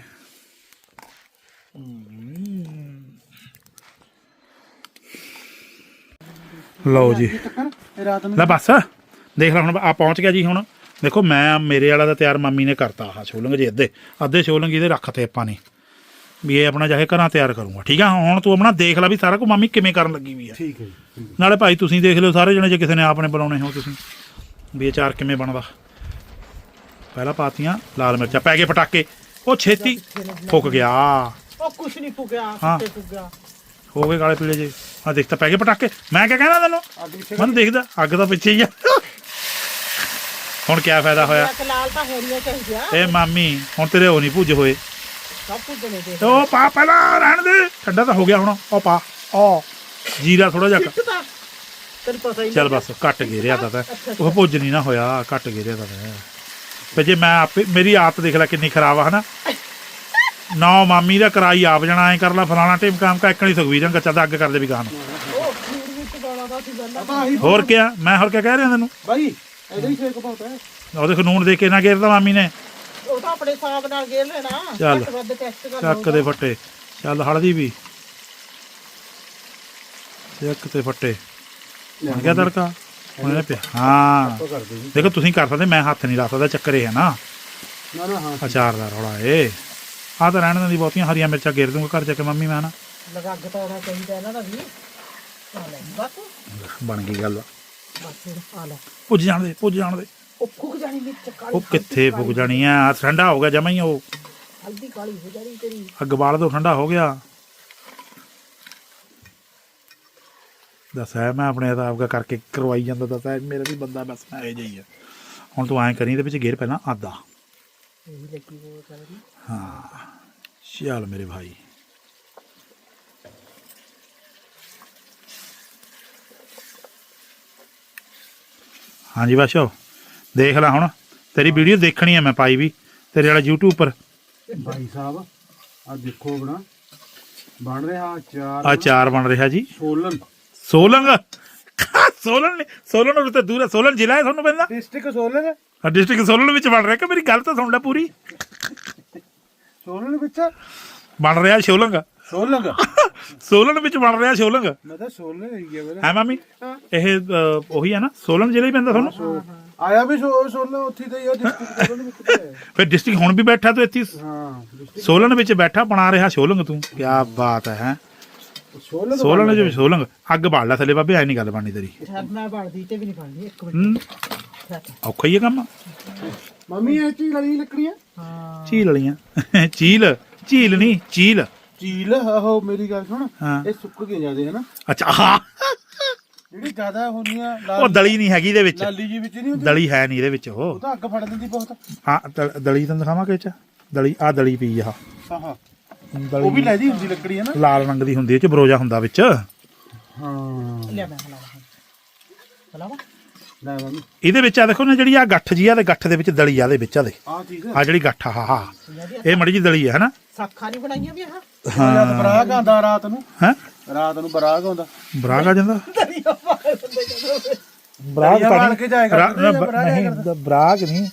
ਲਓ ਜੀ। ਰਾਤ ਨੂੰ ਲੈ ਬਸ। ਦੇਖ ਲੈ ਹੁਣ ਆ ਪਹੁੰਚ ਗਿਆ ਜੀ ਹੁਣ। ਦੇਖੋ ਮੈਂ ਮੇਰੇ ਵਾਲਾ ਦਾ ਤਿਆਰ ਮੰਮੀ ਨੇ ਕਰਤਾ ਆਹ ਛੋਲੰਗ ਜੀ ਅੱਧੇ। ਅੱਧੇ ਛੋਲੰਗ ਇਹਦੇ ਰੱਖਤੇ ਆਪਾਂ ਨੇ। ਵੀ ਇਹ ਆਪਣਾ ਚਾਹੇ ਘਰਾਂ ਤਿਆਰ ਕਰੂੰਗਾ। ਠੀਕ ਆ? ਹੁਣ ਤੂੰ ਆਪਣਾ ਦੇਖ ਲੈ ਵੀ ਸਾਰਾ ਕੁਝ ਮੰਮੀ ਕਿਵੇਂ ਕਰਨ ਲੱਗੀ ਵੀ ਆ। ਠੀਕ ਹੈ ਜੀ ਨਾਲੇ ਭਾਈ ਤੁਸੀਂ ਦੇਖ ਲਿਓ ਸਾਰੇ ਜਣੇ ਜੇ ਕਿਸੇ ਨੇ ਆਪਨੇ ਬੁਲਾਉਣੇ ਹੋ ਤੁਸੀਂ ਵੀ ਇਹ ਚਾਰ ਕਿਵੇਂ ਬਣਦਾ। ਪਹਿਲਾਂ ਪਾਤੀਆਂ ਲਾਲ ਮਿਰਚਾਂ ਪੈ ਗਏ ਪਟਾਕੇ। ਉਹ ਛੇਤੀ ਫੁੱਕ ਗਿਆ। ਉਹ ਕੁਛ ਨਹੀਂ ਫੁਕਿਆ ਹਾਂ। ਫੁਕਿਆ। ਹੋ ਗਏ ਕਾਲੇ ਪੀਲੇ ਜੇ। ਆ ਦੇਖ ਤਾਂ ਪੈ ਗਏ ਪਟਾਕੇ। ਮੈਂ ਕਿਆ ਕਹਿਣਾ ਤੈਨੂੰ? ਮੈਨੂੰ ਦੇਖਦਾ ਅੱਗ ਤਾਂ ਪਿੱਛੇ ਹੀ ਆ। ਹੁਣ ਕੀ ਫਾਇਦਾ ਹੋਇਆ? ਲਾਲ ਤਾਂ ਹੋਣੀਆਂ ਚਾਹੀਦੀਆਂ ਇਹ ਮਾਮੀ ਹੁਣ ਤੇਰੇ ਉਹ ਨਹੀਂ ਭੁੱਜ ਹੋਏ। ਸਭ ਕੁਝ ਨੇ ਦੇ ਤੇ ਉਹ ਪਾ ਪਹਿਲਾਂ ਰਹਿਣ ਦੇ। ਠੰਡਾ ਤਾਂ ਹੋ ਗਿਆ ਹੁਣ। ਉਹ ਪਾ। ਉਹ ਜੀਰਾ ਥੋੜਾ ਜਿਹਾ ਚਿੱਟ ਤਾਂ। ਤੈਨੂੰ ਪਤਾ ਹੀ ਚੱਲ ਬਸ ਘੱਟ ਗੇਰਿਆ ਤਾਂ ਤਾਂ। ਉਹ ਭੁੱਜ ਨਹੀਂ ਨਾ ਹੋਇਆ ਘੱਟ ਗੇਰਿਆ ਤਾਂ ਤਾਂ। ਤੇ ਜੇ ਮੈਂ ਆਪੇ ਮੇਰੀ ਆਦਤ ਦੇਖ ਲੈ ਕਿੰਨੀ ਖਰਾਬ ਆ ਹਨਾ। ਨਾ ਮਾਮੀ ਦਾ ਕਰਾਈ ਆਪ ਜਾਣਾ ਐ ਕਰ ਲੈ ਫਲਾਣਾ ਟੀਮ ਕੰਮ ਕਾ ਇੱਕਣੀ ਸੁਖਵੀਰ ਗੱਚਾ ਦਾ ਅੱਗ ਕਰਦੇ ਵੀ ਉਹ ਖੀਰ ਵਿੱਚ ਦਾ ਸੀ ਆਹੀ ਹੋਰ ਕਿਆ? ਮੈਂ ਹੋਰ ਕਿਆ ਕਹਿ ਰਿਹਾ ਤੈਨੂੰ? ਬਾਈ ਇਹਦੇ ਹੀ ਛੇਕ ਬਹੁਤ ਹੈ ਉਹ ਦੇਖ ਨੂਣ ਦੇ ਕੇ ਨਾ ਗੇਰਦਾ ਮਾਮੀ ਨੇ। ਉਹ ਤਾਂ ਆਪਣੇ ਹਿਸਾਬ ਨਾਲ ਗੇਰ ਲੈਣਾ। ਚੱਲ। ਘੱਟ ਵੱਧ ਟੈਸਟ ਕਰ ਚੱਕ ਦੇ ਫੱਟੇ। ਚੱਲ ਹਲਦੀ ਵੀ। ਚੱਕ ਤੇ ਫੱਟੇ। ਬਣ ਗਿਆ ਤੜਕਾ? ਪਿਆ। ਹਾਂ। ਉਹ ਕਰਦੇ ਜੀ ਦੇਖੋ ਤੁਸੀਂ ਕਰ ਸਕਦੇ ਮੈਂ ਹੱਥ ਨਹੀਂ ਲਾ ਸਕਦਾ ਚੱਕਰ ਇਹ ਹੈ ਨਾ। ਨਾ ਨਾ ਹਾਂ। ਅਚਾਰ ਦਾ ਰੌਲਾ ਏ। ਆ ਤਾਂ ਰਹਿਣ ਦਿੰਦੀ ਬਹੁਤੀਆਂ ਹਰੀਆਂ ਮਿਰਚਾਂ ਗੇਰ ਦੂੰਗਾ ਘਰ ਜਾ ਕੇ ਮੰਮੀ ਮੈਂ ਨਾ। ਲਗਾ ਅੱਗ ਤਾਂ ਆਉਣਾ ਚਾਹੀਦਾ ਇਹਨਾਂ ਦਾ ਵੀ। ਆ ਲੈ ਬਸ। ਬਣ ਗਈ ਗੱਲ। ਬਸ ਹੁਣ ਆ ਲੈ। ਪੁੱਜ ਜਾਣ ਦੇ ਪੁੱਜ ਜਾਣ ਦੇ। ਉਹ ਫੁਕ ਜਾਣੀ ਮਿਰਚ ਕਾਲੀ ਉਹ ਕਿੱਥੇ ਫੁੱਕ ਜਾਣੀ ਆ? ਆਹ ਠੰਡਾ ਹੋ ਗਿਆ ਜਮਾ ਹੀ ਉਹ। ਹਲਦੀ ਕਾਲੀ ਹੋ ਜਾਣੀ ਤੇਰੀ। ਅੱਗ ਬਾਲ ਦੋ ਠੰਡਾ ਹੋ ਗਿਆ। ਦੱਸ ਹੈ ਮੈਂ ਆਪਣੇ ਆਪ ਦਾ ਕਰਕੇ ਕਰਵਾਈ ਜਾਂਦਾ ਦੱਸ ਹੈ ਮੇਰਾ ਵੀ ਬੰਦਾ ਬਸ ਮੈਂ ਇਹ ਜਿਹੀ ਆ। ਹੁਣ ਤੂੰ ਐਂ ਕਰੀ ਇਹਦੇ ਵਿੱਚ ਗੇਰ ਪਹਿਲਾਂ ਆਦਾ ਇਹ ਲੱਗੀ ਹਾਂ। ਚੱਲ ਮੇਰੇ ਭਾਈ। ਹਾਂਜੀ ਬਾਸ਼ੋ ਦੇਖ ਲੈ ਹੁਣ। ਤੇਰੀ ਵੀਡੀਓ ਦੇਖਣੀ ਹੈ ਮੈਂ ਪਾਈ ਵੀ ਤੇਰੇ ਵਾਲਾ YouTube ਪਰ। ਭਾਈ ਸਾਹਿਬ ਆ ਦੇਖੋ ਬਣਾ ਬਣ ਰਿਹਾ ਚਾਰ ਆ ਚਾਰ ਬਣ ਰਿਹਾ ਜੀ। ਸੋਲਨ। ਸੋਲੰਗ? ਸੋਲਨ ਸੋਲਨ ਨੂੰ ਤਾਂ ਦੂਰ ਹੈ ਸੋਲਨ ਜ਼ਿਲ੍ਹਾ ਹੈ ਤੁਹਾਨੂੰ ਪੈਂਦਾ? ਡਿਸਟ੍ਰਿਕਟ ਸੋਲਨ ਡਿਸਟ੍ਰਿਕਟ ਸੋਲਨ ਵਿੱਚ ਬਣ ਰਿਹਾ ਕਿ ਮੇਰੀ ਗੱਲ ਤਾਂ ਸੁਣ ਲੈ ਪੂਰੀ। ਸੋਲਨ ਵਿੱਚ? ਬਣ ਰਿਹਾ ਸ਼ੋਲੰਗ। ਸੋਲੰਗ। ਸੋਲਨ ਵਿੱਚ ਬਣ ਰਿਹਾ ਸ਼ੋਲੰਗ। ਮੈਂ ਤਾਂ ਸੋਲਨ ਹੀ ਗਿਆ ਮੇਰਾ ਹੈ ਮਾਮੀ? ਇਹ ਅ, ਉਹੀ ਹੈ ਨਾ। ਸੋਲਨ ਜ਼ਿਲ੍ਹਾ ਹੀ ਪੈਂਦਾ ਤੁਹਾਨੂੰ? ਆਇਆ ਵੀ ਸੋ- ਸੋਲਨ ਉੱਥੇ ਤਾਂ ਹੀ ਆ ਡਿਸਟ੍ਰਿਕਟ ਸੋਲਨ ਵਿੱਚ ਤਾਂ ਹੈ। ਫਿਰ ਡਿਸਟ੍ਰਿਕਟ ਹੁਣ ਵੀ ਬੈਠਾ ਤੂੰ ਇੱਥੇ? ਹੀ। ਸੋਲਨ ਵਿੱਚ ਬੈਠਾ ਬਣਾ ਰਿਹਾ ਸ਼ੋਲੰਗ ਤੂੰ। ਕੀ ਬਾਤ ਹੈ ਹੈਂ? ਸੋਲਨ ਸੋਲਨ ਵਿੱਚ ਸ਼ੋਲੰਗ। ਅੱਗ ਬਾੜ ਲੈ ਥੱਲੇ ਬਾਬੇ ਐ ਨਹੀਂ ਗੱਲ ਬਣਨੀ ਤੇਰੀ। ਸ਼ਾਇਦ ਮੈਂ ਬਣਦੀ ਤੇ ਵੀ ਨਹੀਂ ਬਣਦੀ ਇੱਕ ਮਿੰਟ। ਹੂੰ। ਛੱਡ। ਔਖਾ ਹੀ ਹੈ ਕੰਮ। ਮੰਮੀ ਇਹ ਚੀਜ਼ ਲੜੀ ਲੱਕੜੀਆਂ? ਹਾਂ। ਝੀਲ ਵਾਲੀਆਂ। ਝੀਲ ਝੀਲ ਨਹੀਂ ਝੀਲ। ਚੀਲ ਆਹੋ ਮੇਰੀ ਗੱਲ ਸੁਣ। ਹਾਂ। ਇਹ ਸੁੱਕ ਗਏ ਜਾਂਦੇ ਹਨਾ ਅੱਛਾ ਹਾਂ ਜਿਹੜੀ ਜ਼ਿਆਦਾ ਹੁੰਦੀਆਂ ਉਹ ਦਲੀ ਨਹੀਂ ਹੈਗੀ ਇਹਦੇ ਵਿੱਚ। ਲਾਲੀ ਜੀ ਵਿੱਚ ਨਹੀਂ ਹੁੰਦੀ। ਦਲੀ ਹੈ ਨਹੀਂ ਇਹਦੇ ਵਿੱਚ ਉਹ। ਉਹ ਤਾਂ ਅੱਗ ਫੜ ਦਿੰਦੀ ਬਹੁਤ। ਹਾਂ ਦ- ਦਲੀ ਤੈਨੂੰ ਦਿਖਾਵਾਂ ਕਿ ਚ। ਦਲੀ ਆ ਦਲੀ ਪਈ ਆ। ਹਾਂ ਹਾਂ। ਉਹ ਵੀ ਦਲੀ ਲੈਦੀ ਹੁੰਦੀ ਲੱਕੜੀ ਹੈ ਨਾ? ਲਾਲ ਰੰਗ ਦੀ ਹੁੰਦੀ ਹੈ ਚ ਬਰੋਜਾ ਹੁੰਦਾ ਵਿੱਚ। ਹਾਂ। ਲਿਆ ਮੈਂ ਲੈ। ਇਹਦੇ ਵਿੱਚ ਆ ਦੇਖੋ ਨਾ ਜਿਹੜੀ ਆ ਗੱਠ ਜੀ ਆ ਤੇ ਗੱਠ ਦੇ ਵਿੱਚ ਦਲੀ ਆ ਦੇ ਵਿੱਚ ਆ ਦੇ। ਚੀਜ਼ ਆ। ਜਿਹੜੀ ਗੱਠ ਆ ਹਾ ਹਾ। ਇਹ ਮੜੀ ਜੀ ਦਲੀ ਹੈ ਹਨਾ? ਸਾਖਾਂ ਨਹੀਂ ਬਣਾਈਆਂ ਵੀ ਆਹ? ਹਾਂ ਬਰਾਗ ਆਉਂਦਾ ਰਾਤ ਨੂੰ। ਹੈ? ਰਾਤ ਨੂੰ ਬਰਾਗ ਆਉਂਦਾ। ਬਰਾਗ ਆ ਜਾਂਦਾ? ਹੁੰਦੇ ਬਰਾਗ ਤਾਂ ਬਾਲ ਨਹੀਂ। ਕੇ ਜਾਇਆ ਬਰਾ- ਕਰਦੇ ਨਾ, ਜਾਂ ਬ- ਬਰਾਗ ਨਹੀਂ ਦ- ਬਰਾਗ ਨਹੀਂ।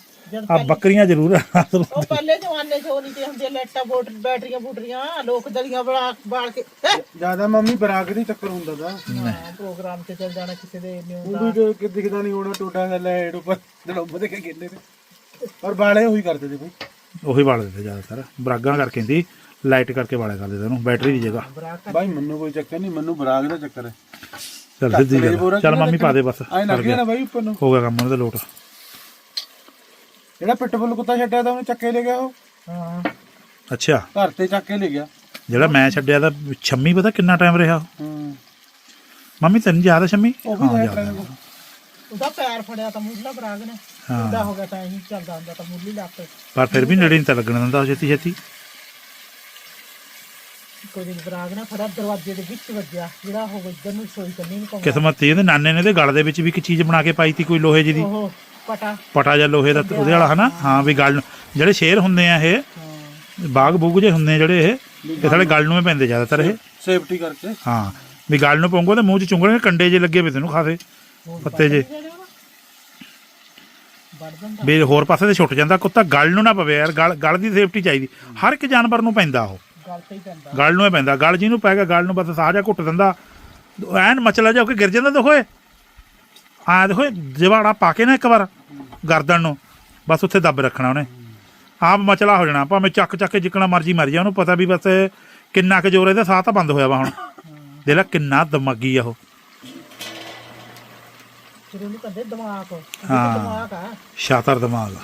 ਆ ਬੱਕਰੀਆਂ ਜ਼ਰੂਰ ਆ ਉਹ ਪਹਿਲੇ ਜ਼ਮਾਨੇ 'ਚ ਉਹ ਨਹੀਂ ਤੇ ਹੁੰਦੀਆਂ ਲੈਟਾਂ ਬੋਟ ਬੈਟਰੀਆਂ ਬੂਟਰੀਆਂ ਲੋਕ ਦਲੀਆਂ ਬਣਾ ਬਾਲ ਕੇ? ਜ਼ਿਆਦਾ ਮੰਮੀ ਬਰਾਗ ਨਹੀਂ ਚੱਕਰ ਹੁੰਦਾ ਦਾ ਪ੍ਰੋਗਰਾਮ ਤੇ ਚੱਲ ਜਾਣਾ ਕਿਸੇ ਦੇ ਨਹੀਂ ਉਹ ਹੁੰਦਾ। ਵੀ ਜੋ ਕਿ ਦਿਖਦਾ ਨਹੀਂ ਹੋਣਾ ਟੋਟਾ ਦਾ ਲੈਟ ਉੱਪਰ ਦੜੋਬ ਦੇ ਕੇ ਗਿਰਨੇ ਤੇ ਔਰ ਬਾਲੇ ਉਹੀ ਕਰਦੇ ਤੇ ਬਈ। ਉਹੀ ਵਾਲ ਦਿੰਦੇ ਜ਼ਿਆਦਾਤਰ। ਬਰਾਗਾਂ ਕਰਕੇ ਦੀ ਲਾਈਟ ਕਰਕੇ ਵਾਲੇ ਕਰ ਦਿੰਦੇ ਉਹਨੂੰ ਬੈਟਰੀ ਦੀ ਜਗ੍ਹਾ। ਬਰਾਕ ਬਾਈ ਮੈਨੂੰ ਕੋਈ ਚੱਕਰ ਨਹੀਂ ਮੈਨੂੰ ਬਰਾਗ ਦਾ ਚੱਕਰ ਹੈ। ਚੱਲ ਸਿੱਧੀ ਗੱਲ। ਚੱਲ ਮੰਮੀ ਪਾ ਦੇ ਬਸ ਆਏ ਕਰ ਲੱਗ ਗਿਆ ਨਾ ਬਾਈ ਉੱਪਰ ਨੂੰ। ਹੋ ਗਿਆ ਕੰਮ ਉਹਦੇ ਲੋਟ। ਜਿਹੜਾ ਪਿੱਟਬੁੱਲ ਕੁੱਤਾ ਛੱਡਿਆ ਤਾਂ ਉਹਨੇ ਚੱਕੇ ਲੈ ਗਿਆ ਉਹ। ਹਾਂ ਅੱਛਾ। ਘਰ ਤੇ ਚੱਕ ਕੇ ਲੈ ਗਿਆ। ਜਿਹੜਾ ਮੈਂ ਛੱਡਿਆ ਤਾਂ ਛੰਮੀ ਪਤਾ ਕਿੰਨਾ ਟਾਈਮ ਰਿਹਾ? ਹੂੰ। ਮੰਮੀ ਤੈਨੂੰ ਯਾਦ ਹੈ ਛੰਮੀ ਉਹ ਵੀ ਯਾਦ ਹੈ। ਉਹਦਾ ਪੈਰ ਫੜਿਆ ਤਾਂ ਮੁੱਢਲਾ ਬਰਾਗ ਨੇ। ਹਾਂ। ਉਹਦਾ ਹੋ ਗਿਆ ਤਾਂ ਇਹੀ ਚੱਲਦਾ ਹੁੰਦਾ ਤਾਂ ਮੁੱਢਲੀ ਲੱਤ। ਪਰ ਫਿਰ ਵੀ ਨੇੜੇ ਨਹੀਂ ਤਾਂ ਲੱਗਣ ਦਿੰਦਾ ਛੇਤੀ ਛੇਤੀ ਕੋਈ ਦਿਨ ਬਰਾਗ ਨੇ ਫੜਾ ਦਰਵਾਜ਼ੇ ਦੇ ਵਿੱਚ ਵੱਜਿਆ ਜਿਹੜਾ ਉਹ ਇੱਧਰ ਨੂੰ ਸੋਈ ਕੰਨੀ ਨੂੰ ਪਾਉਂਦਾ। ਕਿਸਮਤ ਸੀ ਉਹਦੇ ਨਾਨੇ ਨੇ ਤੇ ਗਲ ਦੇ ਵਿੱਚ ਵੀ ਇੱਕ ਚੀਜ਼ ਬਣਾ ਕੇ ਪਾਈ ਤੀ ਕੋਈ ਲੋਹੇ ਜਿਹੀ ਦੀ? ਉਹ ਪਟਾ। ਪਟਾ ਜਾਂ ਲੋਹੇ ਦਾ ਉਹਦੇ ਵਾਲਾ ਹਨਾ? ਹਾਂ ਵੀ ਗਲ ਨੂੰ ਜਿਹੜੇ ਸ਼ੇਰ ਹੁੰਦੇ ਆ ਇਹ ਹਾਂ ਬਾਗ ਬੂਗ ਜੇ ਹੁੰਦੇ ਆ ਜਿਹੜੇ ਇਹ ਇਹ ਸਾਲੇ ਗਲ ਨੂੰ ਹੀ ਪੈਂਦੇ ਜ਼ਿਆਦਾਤਰ ਇਹ। ਸੇਫਟੀ ਕਰਕੇ। ਹਾਂ ਵੀ ਗਲ ਨੂੰ ਪਉਂਗੋ ਤੇ ਮੂੰਹ 'ਚ ਚੁੰਗਣੇ ਕੰਡੇ ਜੇ ਲੱਗੇ ਵੇ ਤੈਨੂੰ ਖਾਸੇ ਪੱਤੇ ਜੇ। ਵੜ ਜਾਂਦਾ। ਵੀ ਹੋਰ ਪਾਸੇ ਤੇ ਛੁੱਟ ਜਾਂਦਾ ਕੁੱਤਾ ਗਲ ਨੂੰ ਨਾ ਪਵੇ ਯਾਰ ਗਲ ਗਲ ਦੀ ਸੇਫਟੀ ਚਾਹੀਦੀ। ਹਰ ਇੱਕ ਜਾਨਵਰ ਨੂੰ ਪੈਂਦਾ ਉਹ। ਗੱਲ ਤੇ ਹੀ ਪੈਂਦਾ। ਗਲ ਨੂੰ ਹੀ ਪੈਂਦਾ। ਗਲ ਜਿਹਨੂੰ ਪੈ ਗਿਆ ਗਲ ਨੂੰ ਬਸ ਸਾਹ ਜਾ ਘੁੱਟ ਦਿੰਦਾ। ਐਨ ਮਚਲਾ ਜਾ ਕੇ ਗਿਰ ਜਾਂਦਾ ਦੇਖੋ ਇਹ। ਆ ਦੇਖੋ ਜਵਾੜਾ ਪਾ ਕੇ ਨਾ ਇੱਕ ਵਾਰ ਗਰਦਨ ਨੂੰ। ਬਸ ਉੱਥੇ ਦੱਬ ਰੱਖਣਾ ਉਹਨੇ। ਆਪ ਮਚਲਾ ਹੋ ਜਾਣਾ। ਭਾਵੇਂ ਚੱਕ ਚੱਕ ਕੇ ਜਿੱਕਣਾ ਮਰਜ਼ੀ ਮਰ ਜਾ ਉਹਨੂੰ ਪਤਾ ਵੀ ਬਸ ਕਿੰਨਾ ਕੁ ਜ਼ੋਰ ਇਹਦਾ ਸਾਹ ਤਾਂ ਬੰਦ ਹੋਇਆ ਵਾ ਹੁਣ। ਦੇਖ ਲੈ ਕਿੰਨਾ ਦਿਮਾਗੀ ਆ ਉਹ। ਉਹਨੂੰ ਕਹਿੰਦੇ ਦਿਮਾਗ। ਹਾਂ। ਦਿਮਾਗ ਆ। ਸ਼ਾਤਰ ਦਿਮਾਗ ਆ।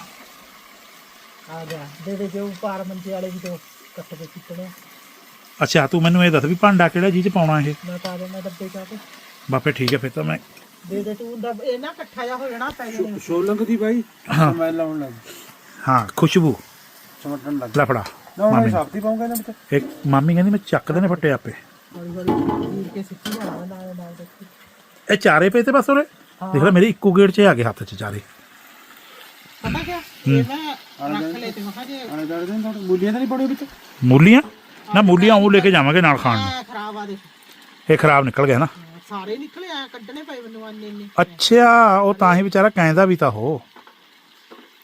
ਆ ਗਿਆ। ਦੇ ਦੇ ਜੋ ਪਾਰ ਮੰਜੇ ਵਾਲੇ ਵੀ ਤੋਂ ਕੱਟ ਖਿੱਚਣੇ ਅੱਛਾ ਤੂੰ ਮੈਨੂੰ ਇਹ ਦੱਸ ਵੀ ਭਾਂਡਾ ਕਿਹੜਾ ਜੀ ਚ ਪਾਉਣਾ ਇਹ? ਮੈਂ ਪਾ ਦੇਣਾ ਡੱਬੇ ਚਾ ਕੇ। ਬਾਪੇ ਠੀਕ ਹੈ ਫਿਰ ਤਾਂ ਮੈਂ ਦੇ ਦੇ ਤੂੰ ਡੱਬ ਇਹ ਨਾ ਇਕੱਠਾ ਜਾ ਹੋ ਜਾਣਾ ਪੈ ਜਾਣੇ ਸ਼ੋਲੰਗ ਦੀ ਬਾਈ ਹਾਂ। ਮੈਂ ਲਾਉਣ ਲੱਗ ਹਾਂ ਖੁਸ਼ਬੂ। ਚਮਟਣ ਲੱਗ ਲੈ ਫੜਾ ਨਾ ਮੈਂ ਮਾਮੀ ਸਾਫਤੀ ਪਾਉਂਗਾ ਨਾ ਵਿੱਚ। ਇੱਕ ਮਾਮੀ ਕਹਿੰਦੀ ਮੈਂ ਚੱਕਦੇ ਨੇ ਫੱਟੇ ਆਪੇ। ਹੌਲੀ ਹੌਲੀ ਵੀਰ ਕੇ ਸਿੱਟੀ ਜਾਣਾ ਨਾਲ ਨਾਲ ਦੇਖੀ ਇਹ ਚਾਰੇ ਪਏ ਤੇ ਬਸ ਉਰੇ? ਦੇਖ ਲੈ ਮੇਰੀ ਇੱਕੋ ਗੇੜ 'ਚ ਆ ਗਏ ਹੱਥ 'ਚ ਚਾਰੇ। ਪਤਾ ਕਿਆ? ਇਹ ਮੈਂ ਮੂਲੀਆਂ ਤਾਂ ਨਹੀਂ ਪੜੇ ਵਿੱਚ? ਮੂਲੀਆਂ ਨਾ ਮੂਲੀਆਂ ਉਹ ਲੈ ਕੇ ਜਾਵਾਂਗੇ ਨਾਲ ਖਾਣ ਨੂੰ। ਖਰਾਬ ਆ ਦੇ ਇਹ ਖਰਾਬ ਨਿਕਲ ਗਿਆ ਨਾ। ਸਾਰੇ ਨਿਕਲੇ ਆ ਕੱਢਣੇ ਪਏ ਮੈਨੂੰ ਆਨੇ ਇੰਨੇ। ਅੱਛਾ ਉਹ ਤਾਂ ਹੀ ਵਿਚਾਰਾ ਕਹਿੰਦਾ ਵੀ ਤਾਂ ਹੋ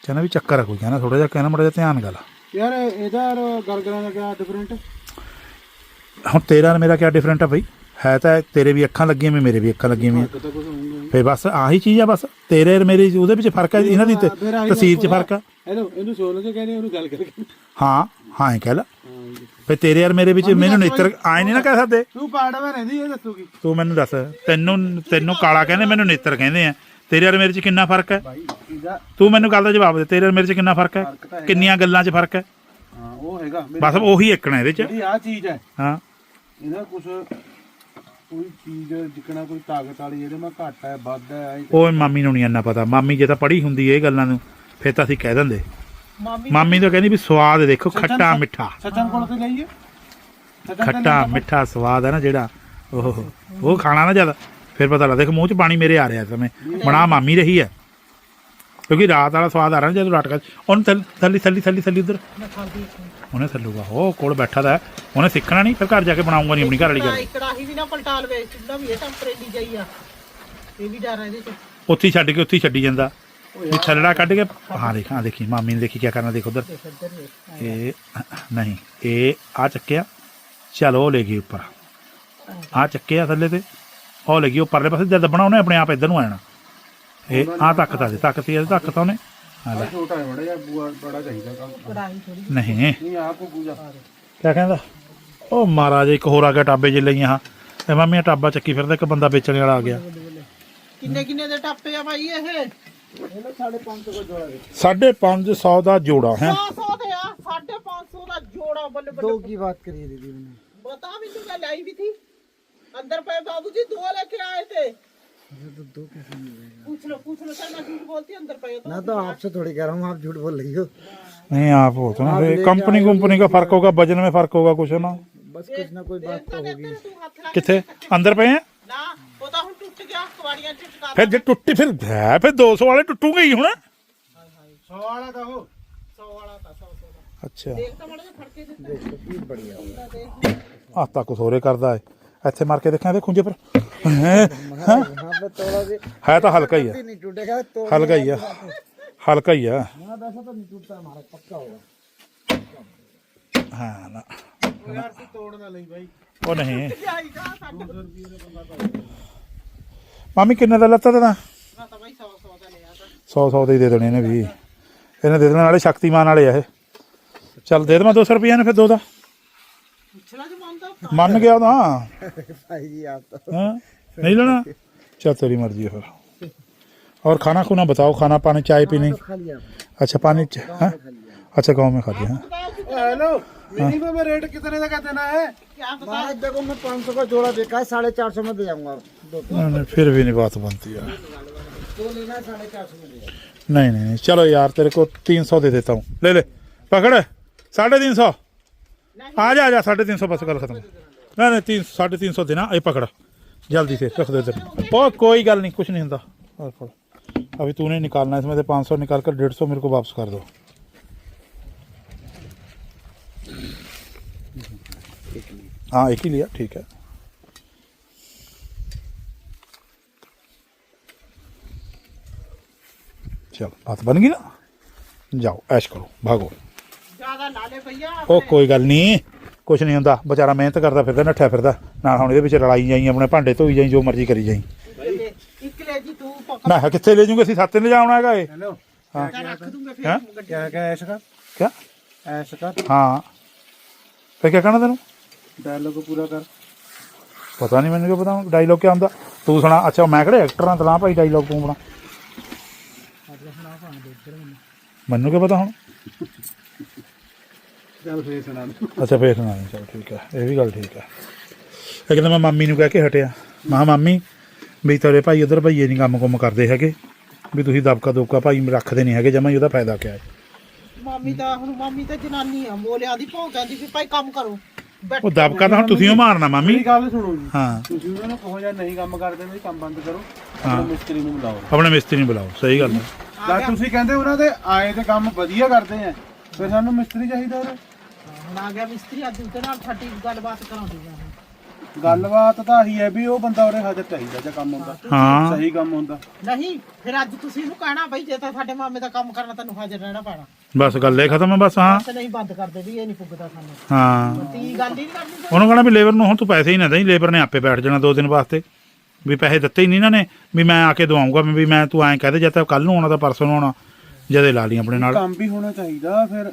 ਕਹਿੰਦਾ ਵੀ ਚੱਕਰ ਆ ਕੋਈ ਕਹਿੰਦਾ ਥੋੜਾ ਜਿਹਾ ਕਹਿੰਦਾ ਮੜਾ ਜਿਹਾ ਧਿਆਨ ਗੱਲ ਯਾਰ ਇਹਦਾ ਗਰਗਰਾਂ ਦਾ ਕਿਆ ਡਿਫਰੈਂਟ ਹੁਣ ਤੇਰਾ ਤੇ ਮੇਰਾ ਕੀ ਡਿਫਰੈਂਟ ਆ ਬਈ? ਹੈ ਤਾਂ ਤੇਰੇ ਵੀ ਅੱਖਾਂ ਲੱਗੀਆਂ ਵੀ ਮੇਰੇ ਵੀ ਅੱਖਾਂ ਲੱਗੀਆਂ ਵੀ। ਕੁਝ ਫੇ ਬਸ ਆਹੀ ਚੀਜ਼ ਆ ਬਸ। ਤੇਰੇ ਤੇ ਮੇਰੀ ਉਹਦੇ ਵਿੱਚ ਫ਼ਰਕ ਹੈ ਇਹਨਾਂ ਦੀ ਤੇ 'ਚ ਫ਼ਰਕ ਆ। ਹੈਲੋ ਇਹਨੂੰ ਸ਼ੋਲੰਗ ਕਹਿੰਦੇ ਉਹਨੂੰ ਗੱਲ ਕਰਕੇ। ਹਾਂ ਹਾਂ ਇਹ ਕਹਿ ਲਾ। ਫੇ ਤੇਰੇ ਯਾਰ ਮੇਰੇ ਵਿੱਚ ਮੈਨੂੰ ਨੇਤਰ ਆਏ ਨਹੀਂ ਨਾ ਕਹਿ ਸਕਦੇ। ਤੂੰ ਪਾੜ ਮੈਂ ਰਹਿੰਦੀ ਇਹ ਦੱਸੂਗੀ ਤੂੰ ਮੈਨੂੰ ਦੱਸ ਤੈਨੂੰ ਤੈਨੂੰ ਕਾਲਾ ਕਹਿੰਦੇ ਮੈਨੂੰ ਨੇਤਰ ਕਹਿੰਦੇ ਆ। ਤੇਰੇ ਯਾਰ ਮੇਰੇ 'ਚ ਕਿੰਨਾ ਫ਼ਰਕ ਹੈ ਭਾਈ ਇਹਦਾ ਤੂੰ ਮੈਨੂੰ ਗੱਲ ਦਾ ਜਵਾਬ ਦੇ ਤੇਰੇ ਯਾਰ ਮੇਰੇ 'ਚ ਕਿੰਨਾ ਫ਼ਰਕ ਹੈ ਫ਼ਰਕ ਤਾਂ ਹੈਗਾ। ਕਿੰਨੀਆਂ ਗੱਲਾਂ 'ਚ ਫ਼ਰਕ ਹੈ ਹਾਂ ਉਹ ਹੈਗਾ। ਮੇਰੀ ਬਸ ਉਹੀ ਇੱਕਣਾ ਇਹਦੇ 'ਚ। ਜਿਹੜੀ ਆ ਚੀਜ਼ ਹੈ ਹਾਂ। ਇਹਦਾ ਕੁਝ ਕੋਈ ਚੀਜ਼ ਜਿਕਣਾ ਕੋਈ ਤਾਕਤ ਵਾਲੀ ਇਹਦੇ ਮੈਂ ਘੱਟ ਹੈ ਵੱਧ ਹੈ ਐਂ ਉਹ ਮਾਮੀ ਨੂੰ ਨਹੀਂ ਇੰਨਾ ਪਤਾ। ਮਾਮੀ ਜੇ ਤਾਂ ਪੜ੍ਹੀ ਹੁੰਦੀ ਇਹ ਗੱਲਾਂ ਨੂੰ ਫੇਰ ਤਾਂ ਅਸੀਂ ਕਹਿ ਦਿੰਦੇ। ਮਾਮੀ ਮਾਮੀ ਤਾਂ ਕਹਿੰਦੀ ਵੀ ਸਵਾਦ ਦੇਖੋ ਖੱਟਾ ਮਿੱਠਾ। ਸੱਚਨ ਕੋਲ ਤੇ ਲਈਏ ਖੱਟਾ ਮਿੱਠਾ ਸਵਾਦ ਹੈ ਨਾ ਜਿਹੜਾ ਉਹ ਉਹ ਖਾਣਾ ਨਾ ਜ਼ਿਆਦਾ। ਫਿਰ ਪਤਾ ਲੱਗਦਾ ਕਿ ਮੂੰਹ 'ਚ ਪਾਣੀ ਮੇਰੇ ਆ ਰਿਹਾ ਸਮੇਂ। ਬਣਾ ਮਾਮੀ ਰਹੀ ਹੈ। ਕਿਉਂਕਿ ਰਾਤ ਵਾਲਾ ਸਵਾਦ ਆ ਰਿਹਾ ਨਾ ਜਦੋਂ ਰਟ ਕੇ ਉਹਨੂੰ ਥੱਲ- ਥੱਲੀ ਥੱਲੀ ਥੱਲੀ ਥੱਲੀ ਉਧਰ। ਮੈਂ ਖਾਂਦੀ ਸੀ ਉਹਨੇ ਥੱਲੂਗਾ ਉਹ ਕੋਲ ਬੈਠਾ ਦਾ। ਉਹਨੇ ਸਿੱਖਣਾ ਨਹੀਂ ਫਿਰ ਘਰ ਜਾ ਕੇ ਬਣਾਉਂਗਾ ਨਹੀਂ ਆਪਣੀ ਘਰ ਵਾਲੀ ਗੱਲ। ਇੱਕ ਕੜਾਹੀ ਵੀ ਨਾ ਪਲਟਾ ਲਵੇ ਚੁੱਲ੍ਹਾ ਵੀ ਇਹ ਟੈਂਪਰੇਰੀ ਜਾਈ ਆ। ਇਹ ਵੀ ਡਰ ਇਹਦੇ ਚ। ਉੱਥੇ ਛੱਡ ਕੇ ਉੱਥੇ ਛੱਡੀ ਜਾਂਦਾ। ਵੀ ਥੱਲੜਾ ਕੱਢ ਕੇ ਹਾਂ ਦੇਖ ਹਾਂ ਦੇਖੀ ਮਾਮੀ ਨੇ ਦੇਖੀ ਕੀ ਕਰਨਾ ਦੇਖ ਉਧਰ। ਇਹ ਨਹੀਂ ਇਹ ਆ ਚੱਕਿਆ ਚਲ ਉਹ ਲੈ ਗਈ ਉੱਪਰ। ਆ ਚੱਕਿਆ ਥੱਲੇ ਤੇ ਉਹ ਲੈ ਗਈ ਉਹ ਪਰਲੇ ਪਾਸੇ ਜਦ ਦੱਬਣਾ ਉਹਨੇ ਆਪਣੇ ਆਪ ਇੱਧਰ ਨੂੰ ਆ ਜਾਣਾ। ਇਹ ਆ ਤੱਕਤਾ ਦੇ ਤੱਕਤੀ ਇਹ ਤੱਕਤਾ ਉਹਨੇ। ਆ ਲੈ ਛੋਟਾ ਹੈ ਬੜਾ ਜਿਹਾ ਬੂਆ ਬੜਾ ਚਾਹੀਦਾ ਕੰਮ ਕੜਾਹੀ ਥੋੜੀ ਨਹੀਂ ਨਹੀਂ ਆਪ ਕੋ ਪੂਜਾ ਕਿਆ ਕਹਿੰਦਾ ਉਹ ਮਹਾਰਾਜ ਇੱਕ ਹੋਰ ਆ ਗਿਆ ਟਾਬੇ ਜੇ ਲਈਆਂ ਹਾਂ ਤੇ ਮਾਮੀਆਂ ਟਾਬਾ ਚੱਕੀ ਫਿਰਦਾ ਇੱਕ ਬੰਦਾ ਵੇਚਣ ਵਾਲਾ ਆ ਗਿਆ ਕਿੰਨੇ ਕਿੰਨੇ ਦੇ ਟਾਪੇ ਆ ਭਾਈ ਇਹ ਇਹਨੇ 550 ਕੋ ਜੋੜਾ ਦੇ 550 ਦਾ ਜੋੜਾ ਹੈ 500 ਦੇ ਆ 550 ਦਾ ਜੋੜਾ ਬੱਲੇ ਬੱਲੇ की बात करिए दीदी मैंने बता भी मैं लाई भी थी अंदर पे बाबूजी दो लेके आए थे तो दो कैसे मिल रहे पूछ लो पूछ लो सर मैं झूठ बोलती अंदर पे तो ना तो आपसे थोड़ी कह रहा हूँ आप झूठ बोल रही हो नहीं आप हो तो ना कंपनी कंपनी का फर्क होगा वजन में फर्क होगा कुछ ना बस कुछ ना कोई बात तो होगी तू हाथ ला कितने अंदर पे हैं ना वो तो हम टूट गया कवाड़ियां चिटका ਫਿਰ ਜੇ ਟੁੱਟੀ ਫਿਰ ਹੈ ਫਿਰ 200 ਵਾਲੇ ਟੁੱਟੂਗੇ ਹੀ ਹੁਣ सौ वाला था वो सौ वाला था सौ सौ का ਅੱਛਾ देख तो मड़े फड़के से देखो की बढ़िया ਆਤਾ ਕੁਛ ਹੋਰੇ ਕਰਦਾ ਏ ਇੱਥੇ ਮਾਰ ਕੇ ਦੇਖਿਆ ਤੇ ਖੁੰਝੇ ਪਰ। ਹੈ? ਤਾਂ ਹਲਕਾ ਹੀ ਆ। ਹਲਕਾ ਹੀ ਆ। ਹਲਕਾ ਹੀ ਆ। ਹਾਂ ਤੋੜ ਨਾ। ਲਈ ਬਾਈ ਉਹ ਨਹੀਂ। ਮਾਮੀ, ਕਿੰਨੇ ਦਾ ਲੱਤਾ ਤੇਰਾ ਨਾ ਤਾਂ ਦਾ 100 100 ਦੇ ਦੇ ਦੇਣੇ ਨੇ ਵੀ। ਇਹਨੇ ਦੇ ਦੇਣਾ ਨਾਲੇ ਸ਼ਕਤੀਮਾਨ ਵਾਲੇ ਆ ਇਹ। ਚੱਲ, ਦੇ ਦੇਵਾਂ 200 ਰੁਪਏ ਨੇ ਫਿਰ ਦੋ ਦਾ। ਪੁੱਛ ਲਾ ਮੰਨ ਗਿਆ ਉਹਦਾ भाई जी आप तो हाँ नहीं लेना चल तेरी मर्जी है फिर और खाना खुना बताओ खाना पानी चाय पीने खा लिया आपने, अच्छा पानी च- हाँ? अच्छा गांव में खा लिया हाँ? हेलो मिनिमम रेट कितने का देना है क्या बता महाराज देखो मैं पाँच सौ का जोड़ा देखा है साढ़े चार सौ में दे जाऊंगा दो नहीं, नहीं, फिर भी नहीं बात बनती यार दो लेना है साढ़े चार सौ में दे जाऊंगा नहीं नहीं नहीं चलो यार तेरे को तीन सौ दे देता हूँ ले ले पकड़ साढ़े तीन सौ आ जा आ जा, साढ़े तीन सौ बस, गल खत्म। नहीं नहीं, तीन, साढ़े तीन सौ देना ये पकड़ा। जल्दी से, रख दे इधर। ओ, कोई गल नहीं, कुछ नहीं होता। अभी तूने निकालना इसमें से पाँच सौ निकाल कर डेढ़ सौ मेरे को वापस कर दो। हाँ एक ही लिया, ठीक है। चलो, बात बन गई ना? जाओ, ऐश करो, भागो। ਉਹ ਕੋਈ ਗੱਲ ਨਹੀਂ ਕੁਛ ਨਹੀਂ ਹੁੰਦਾ ਵਿਚਾਰਾ ਮਿਹਨਤ ਕਰਦਾ ਫਿਰਦਾ ਨੱਠਿਆ ਫਿਰਦਾ ਨਾਲ ਹੁਣ ਇਹਦੇ ਵਿੱਚ ਲੜਾਈ ਜਾਈ ਆਪਣੇ ਭਾਂਡੇ ਧੋਈ ਜਾਈ ਜੋ ਮਰਜ਼ੀ ਕਰੀ ਜਾਈ। ਇੱਕ ਕਿੱਥੇ ਲੈ ਜੂਗੇ ਅਸੀਂ ਸੱਤੇ ਲੈ ਜਾਉਣਾ ਹੈਗਾ ਇਹ। ਹਾਂ। ਕਿਆ ਕਿਆ ਤੈਨੂੰ? ਡਾਇਲੋਗ ਪੂਰਾ ਕਰ। ਪਤਾ ਨਹੀਂ ਮੈਨੂੰ ਕੀ ਪਤਾ ਡਾਇਲੌਗ ਕੀ ਆਉਂਦਾ ਤੂੰ ਸੁਣਾ ਅੱਛਾ ਮੈਂ ਕਿਹੜੇ ਐਕਟਰ ਹਾਂ ਤਲਾ ਭਾਈ ਡਾਇਲੌਗ ਤੂੰ ਬਣਾ? ਮੈਨੂੰ। ਕੀ ਪਤਾ ਹੁਣ? ਚੱਲ ਫੇਰ ਸੁਣਾ ਦੇ। ਅੱਛਾ ਫੇਰ ਸੁਣਾ ਦੇ। ਚਲ ਠੀਕ ਹੈ ਇਹ ਵੀ ਗੱਲ ਠੀਕ ਹੈ ਇਹ ਕਹਿੰਦਾ ਮੈਂ ਮਾਮੀ ਨੂੰ ਕਹਿ ਕੇ ਹਟਿਆ। ਮੈਂ ਮਾਮੀ ਵੀ ਤੇਰੇ ਭਾਈ ਉਧਰ ਭਈਏ ਨਹੀਂ ਕੰਮ ਕੁੰਮ ਕਰਦੇ ਹੈਗੇ। ਵੀ ਤੁਸੀਂ ਦਬਕਾ ਦੁਬਕਾ ਭਾਈ ਰੱਖਦੇ ਨਹੀਂ ਹੈਗੇ ਜਮਾ ਹੀ ਉਹਦਾ ਫਾਇਦਾ ਕਿਆ ਹੈ। ਮਾਮੀ ਤਾਂ ਹੁਣ ਮਾਮੀ ਤਾਂ ਜਨਾਨੀ ਆ। ਮੋਲਿਆਂ ਦੀ ਭੌਂ ਕਹਿੰਦੀ ਵੀ ਭਾਈ ਕੰਮ ਕਰੋ। ਉਹ ਦਬਕਾ ਤਾਂ ਹੁਣ ਤੁਸੀਂ ਉਹ ਮਾਰਨਾ ਮਾਮੀ। ਮੇਰੀ ਗੱਲ ਸੁਣੋ ਜੀ। ਹਾਂ। ਤੁਸੀਂ ਉਹਨਾਂ ਨੂੰ ਕਹੋ ਜਾਂ ਨਹੀਂ ਕੰਮ ਕਰਦੇ ਨੇ ਕੰਮ ਬੰਦ ਕਰੋ। ਆਪਣੇ ਮਿਸਤਰੀ ਨੂੰ ਬੁਲਾਓ। ਆਪਣੇ ਮਿਸਤਰੀ ਨੂੰ ਬੁਲਾਓ। ਸਹੀ ਗੱਲ ਹੈ। ਤੁਸੀਂ ਕਹਿੰਦੇ ਉਹਨਾਂ ਦੇ ਆਏ ਤੇ ਕੰਮ ਵਧੀਆ ਕਰਦੇ ਆ। ਫਿਰ ਸਾਨੂੰ ਮਿਸਤਰੀ ਚਾਹੀਦਾ ਉਹਦੇ। ਹੁਣ ਆ ਗਿਆ ਮਿਸਤਰੀ ਅੱਜ ਉਹਦੇ ਨਾਲ ਸਾਡੀ ਗੱਲਬਾਤ ਕਰਾਉਂਦੀ ਆ ਹੁਣ ਗੱਲਬਾਤ ਤਾਂ ਆਹੀ ਹੈ ਵੀ ਉਹ ਬੰਦਾ ਉਹਦੇ ਹਾਜ਼ਰ ਚਾਹੀਦਾ ਜੇ ਕੰਮ ਹੁੰਦਾ। ਹਾਂ। ਸਹੀ ਕੰਮ ਹੁੰਦਾ। ਨਹੀਂ ਫਿਰ ਅੱਜ ਤੁਸੀਂ ਇਹਨੂੰ ਕਹਿਣਾ ਬਈ ਜੇ ਤਾਂ ਸਾਡੇ ਮਾਮੇ ਦਾ ਕੰਮ ਕਰਨਾ ਤੈਨੂੰ ਹਾਜ਼ਰ ਰਹਿਣਾ ਪੈਣਾ। ਬਸ ਗੱਲ ਇਹ ਖਤਮ ਹੈ ਬਸ ਹਾਂ। ਬਸ ਨਹੀਂ ਬੰਦ ਕਰਦੇ ਵੀ ਇਹ ਨਹੀਂ ਪੁੱਗਦਾ ਸਾਨੂੰ। ਹਾਂ। ਤੀ ਗੱਲ ਹੀ ਨਹੀਂ ਕਰਨੀ। ਉਹਨੂੰ ਕਹਣਾ ਵੀ ਲੇਬਰ ਨੂੰ ਹੁਣ ਤੂੰ ਪੈਸੇ ਹੀ ਨਾ ਦੇਈਂ ਲੇਬਰ ਨੇ ਆਪੇ ਬੈਠ ਜਾਣਾ ਦੋ ਦਿਨ ਵਾਸਤੇ। ਵੀ ਪੈਸੇ ਦਿੱਤੇ ਹੀ ਨਹੀਂ ਇਹਨਾਂ ਨੇ ਵੀ ਮੈਂ ਆ ਕੇ ਦਵਾਉਂਗਾ ਵੀ ਮੈਂ ਤੂੰ ਐਂ ਕਹਦੇ ਜਾਂ ਤਾਂ ਕੱਲ ਨੂੰ ਆਉਣਾ ਤਾਂ ਪਰਸੋਂ ਨੂੰ ਆਉਣਾ ਜਦੇ ਲਾ ਲਈ ਆਪਣੇ ਨਾਲ। ਕੰਮ ਵੀ ਹੋਣਾ ਚਾਹੀਦਾ ਫਿਰ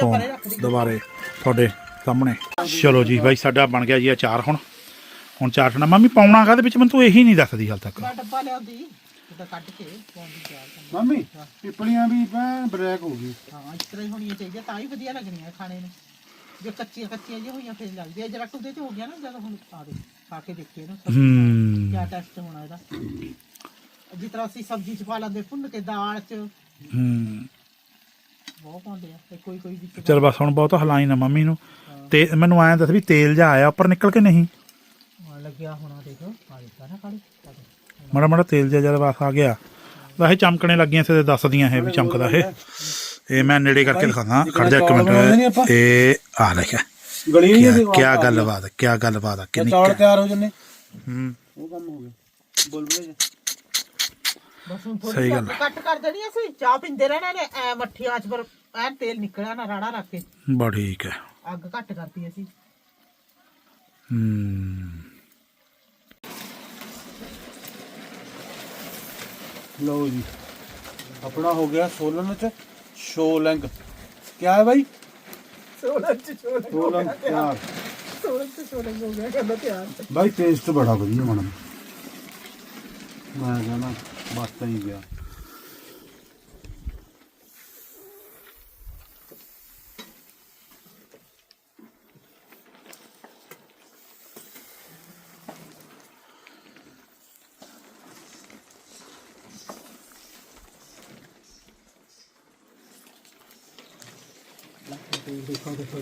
ਫੋਨ ਦੁਬਾਰੇ ਤੁਹਾਡੇ ਸਾਹਮਣੇ। ਚਲੋ ਜੀ ਬਾਈ ਸਾਡਾ ਬਣ ਗਿਆ ਜੀ ਅਚਾਰ ਹੁਣ। ਹੁਣ ਚਾਟਣਾ ਮੰਮੀ ਪਾਉਣਾ ਕਾਹਦੇ ਵਿੱਚ? ਮੈਨੂੰ ਤੂੰ ਇਹੀ ਨਹੀਂ ਦੱਸਦੀ ਹਾਲ ਤੱਕ। ਡੱਬਾ ਲਿਆਉਂਦੀ ਤਾਂ ਕੱਢ ਕੇ ਪਾਉਂਦੀ ਚਾਰ ਮੰਮੀ ਪਿਪਲੀਆਂ ਵੀ ਭੈਣ ਬਲੈਕ ਹੋ ਗਈ ਹਾਂ ਇਸ ਤਰ੍ਹਾਂ ਹੀ ਹੋਣੀਆਂ ਚਾਹੀਦੀਆਂ ਤਾਂ ਹੀ ਵਧੀਆ ਲੱਗਣੀਆਂ ਖਾਣੇ ਨੂੰ। ਜੇ ਕੱਚੀਆਂ ਕੱਚੀਆਂ ਜਿਹੀਆਂ ਹੋਈਆਂ ਫਿਰ ਲੱਗਦੀ ਹੈ ਜਰਾ ਕੁਦੇ ਚ ਹੋ ਗਿਆ ਨਾ ਜਦੋਂ ਹੁਣ ਪਾ ਦੇ ਪਾ ਕੇ ਦੇਖੀਏ ਨਾ। ਹੂੰ। ਕੀ ਟੈਸਟ ਹੋਣਾ ਇਹਦਾ। ਜਿਸ ਤਰ੍ਹਾਂ ਅਸੀਂ ਸਬਜ਼ੀ ਚ ਪਾ ਲੈਂਦੇ ਭੁੰਨ ਕੇ ਦਾਲ ਚ। ਹੂੰ। ਬਹੁਤ ਪਾਉਂਦੇ ਆ ਤੇ ਕੋਈ ਕੋਈ ਵਿੱਚ ਚਲ ਬਸ ਹੁਣ ਬਹੁਤ ਹਲਾਈ ਨਾ ਮੰਮੀ ਨੂੰ। ਤੇ ਮੈਨੂੰ ਐਂ ਦੱਸ ਵੀ ਤੇਲ ਜਾ ਆਇਆ ਉੱਪਰ ਨਿਕਲ ਕੇ ਨਹੀਂ? ਹਾਂ, ਲੱਗਿਆ ਹੋਣਾ ਦੇਖੋ ਆ ਦੇਖਾ ਨਾ ਕਾਲੀ ਮਾੜਾ ਮਾੜਾ ਤੇਲ ਜਿਹਾ ਜਦ ਬਸ ਆ ਗਿਆ। ਵੈਸੇ ਚਮਕਣੇ ਲੱਗੀਆਂ ਸੇ ਦੱਸਦੀਆਂ ਇਹ ਵੀ ਚਮਕਦਾ ਇਹ। ਇਹ ਮੈਂ ਨੇੜੇ ਕਰਕੇ ਦਿਖਾਉਂਦਾ ਖੜ ਜਾ ਇੱਕ ਮਿੰਟ। ਇਹ ਆ ਲੈ ਗਲੀ ਕੀ ਗੱਲਬਾਤ ਕੀ ਗੱਲਬਾਤ ਕਿੰਨੀ ਚੌਲ ਤਿਆਰ ਹੋ ਜੰਨੇ ਹੂੰ। ਉਹ ਕੰਮ ਹੋ ਗਿਆ। ਬੋਲ ਬੋਲੇ ਬਸ ਹੁਣ ਸਹੀ ਗੱਲ ਕੱਟ ਕਰ ਦੇਣੀ ਅਸੀਂ ਚਾਹ ਪੀਂਦੇ ਰਹਿਣਾ ਨੇ ਐ ਮੱਠੀ ਆਂਚ ਪਰ ਐ ਤੇਲ ਨਿਕਲਿਆ ਨਾ ਰਾੜਾ ਰੱਖ ਕੇ। ਬਾ ਠੀਕ ਹੈ। ਅੱਗ ਘੱਟ ਕਰਤੀ ਅਸੀਂ। ਹੂੰ। ਲਓ ਜੀ ਆਪਣਾ ਹੋ ਗਿਆ ਸੋਲਨ ਚ ਸ਼ੋਲੰਗ। ਕੀ ਹੈ ਬਾਈ? ਸੋਲਨ ਚ ਸੋਲਨ ਸੋਲੰਗ ਤਿਆਰ। ਸੋਲਨ ਚ ਸੋਲਨ ਹੋ ਗਿਆ ਕਹਿੰਦਾ ਤਿਆਰ। ਬਾਈ ਟੇਸਟ ਬੜਾ ਵਧੀਆ ਬਣਦਾ। ਮੈਂ ਕਹਿੰਦਾ ਬਸ ਤਾਂ ਹੀ ਗਿਆ ਤੇਲ ਦੇਖੋ ਦੇਖੋ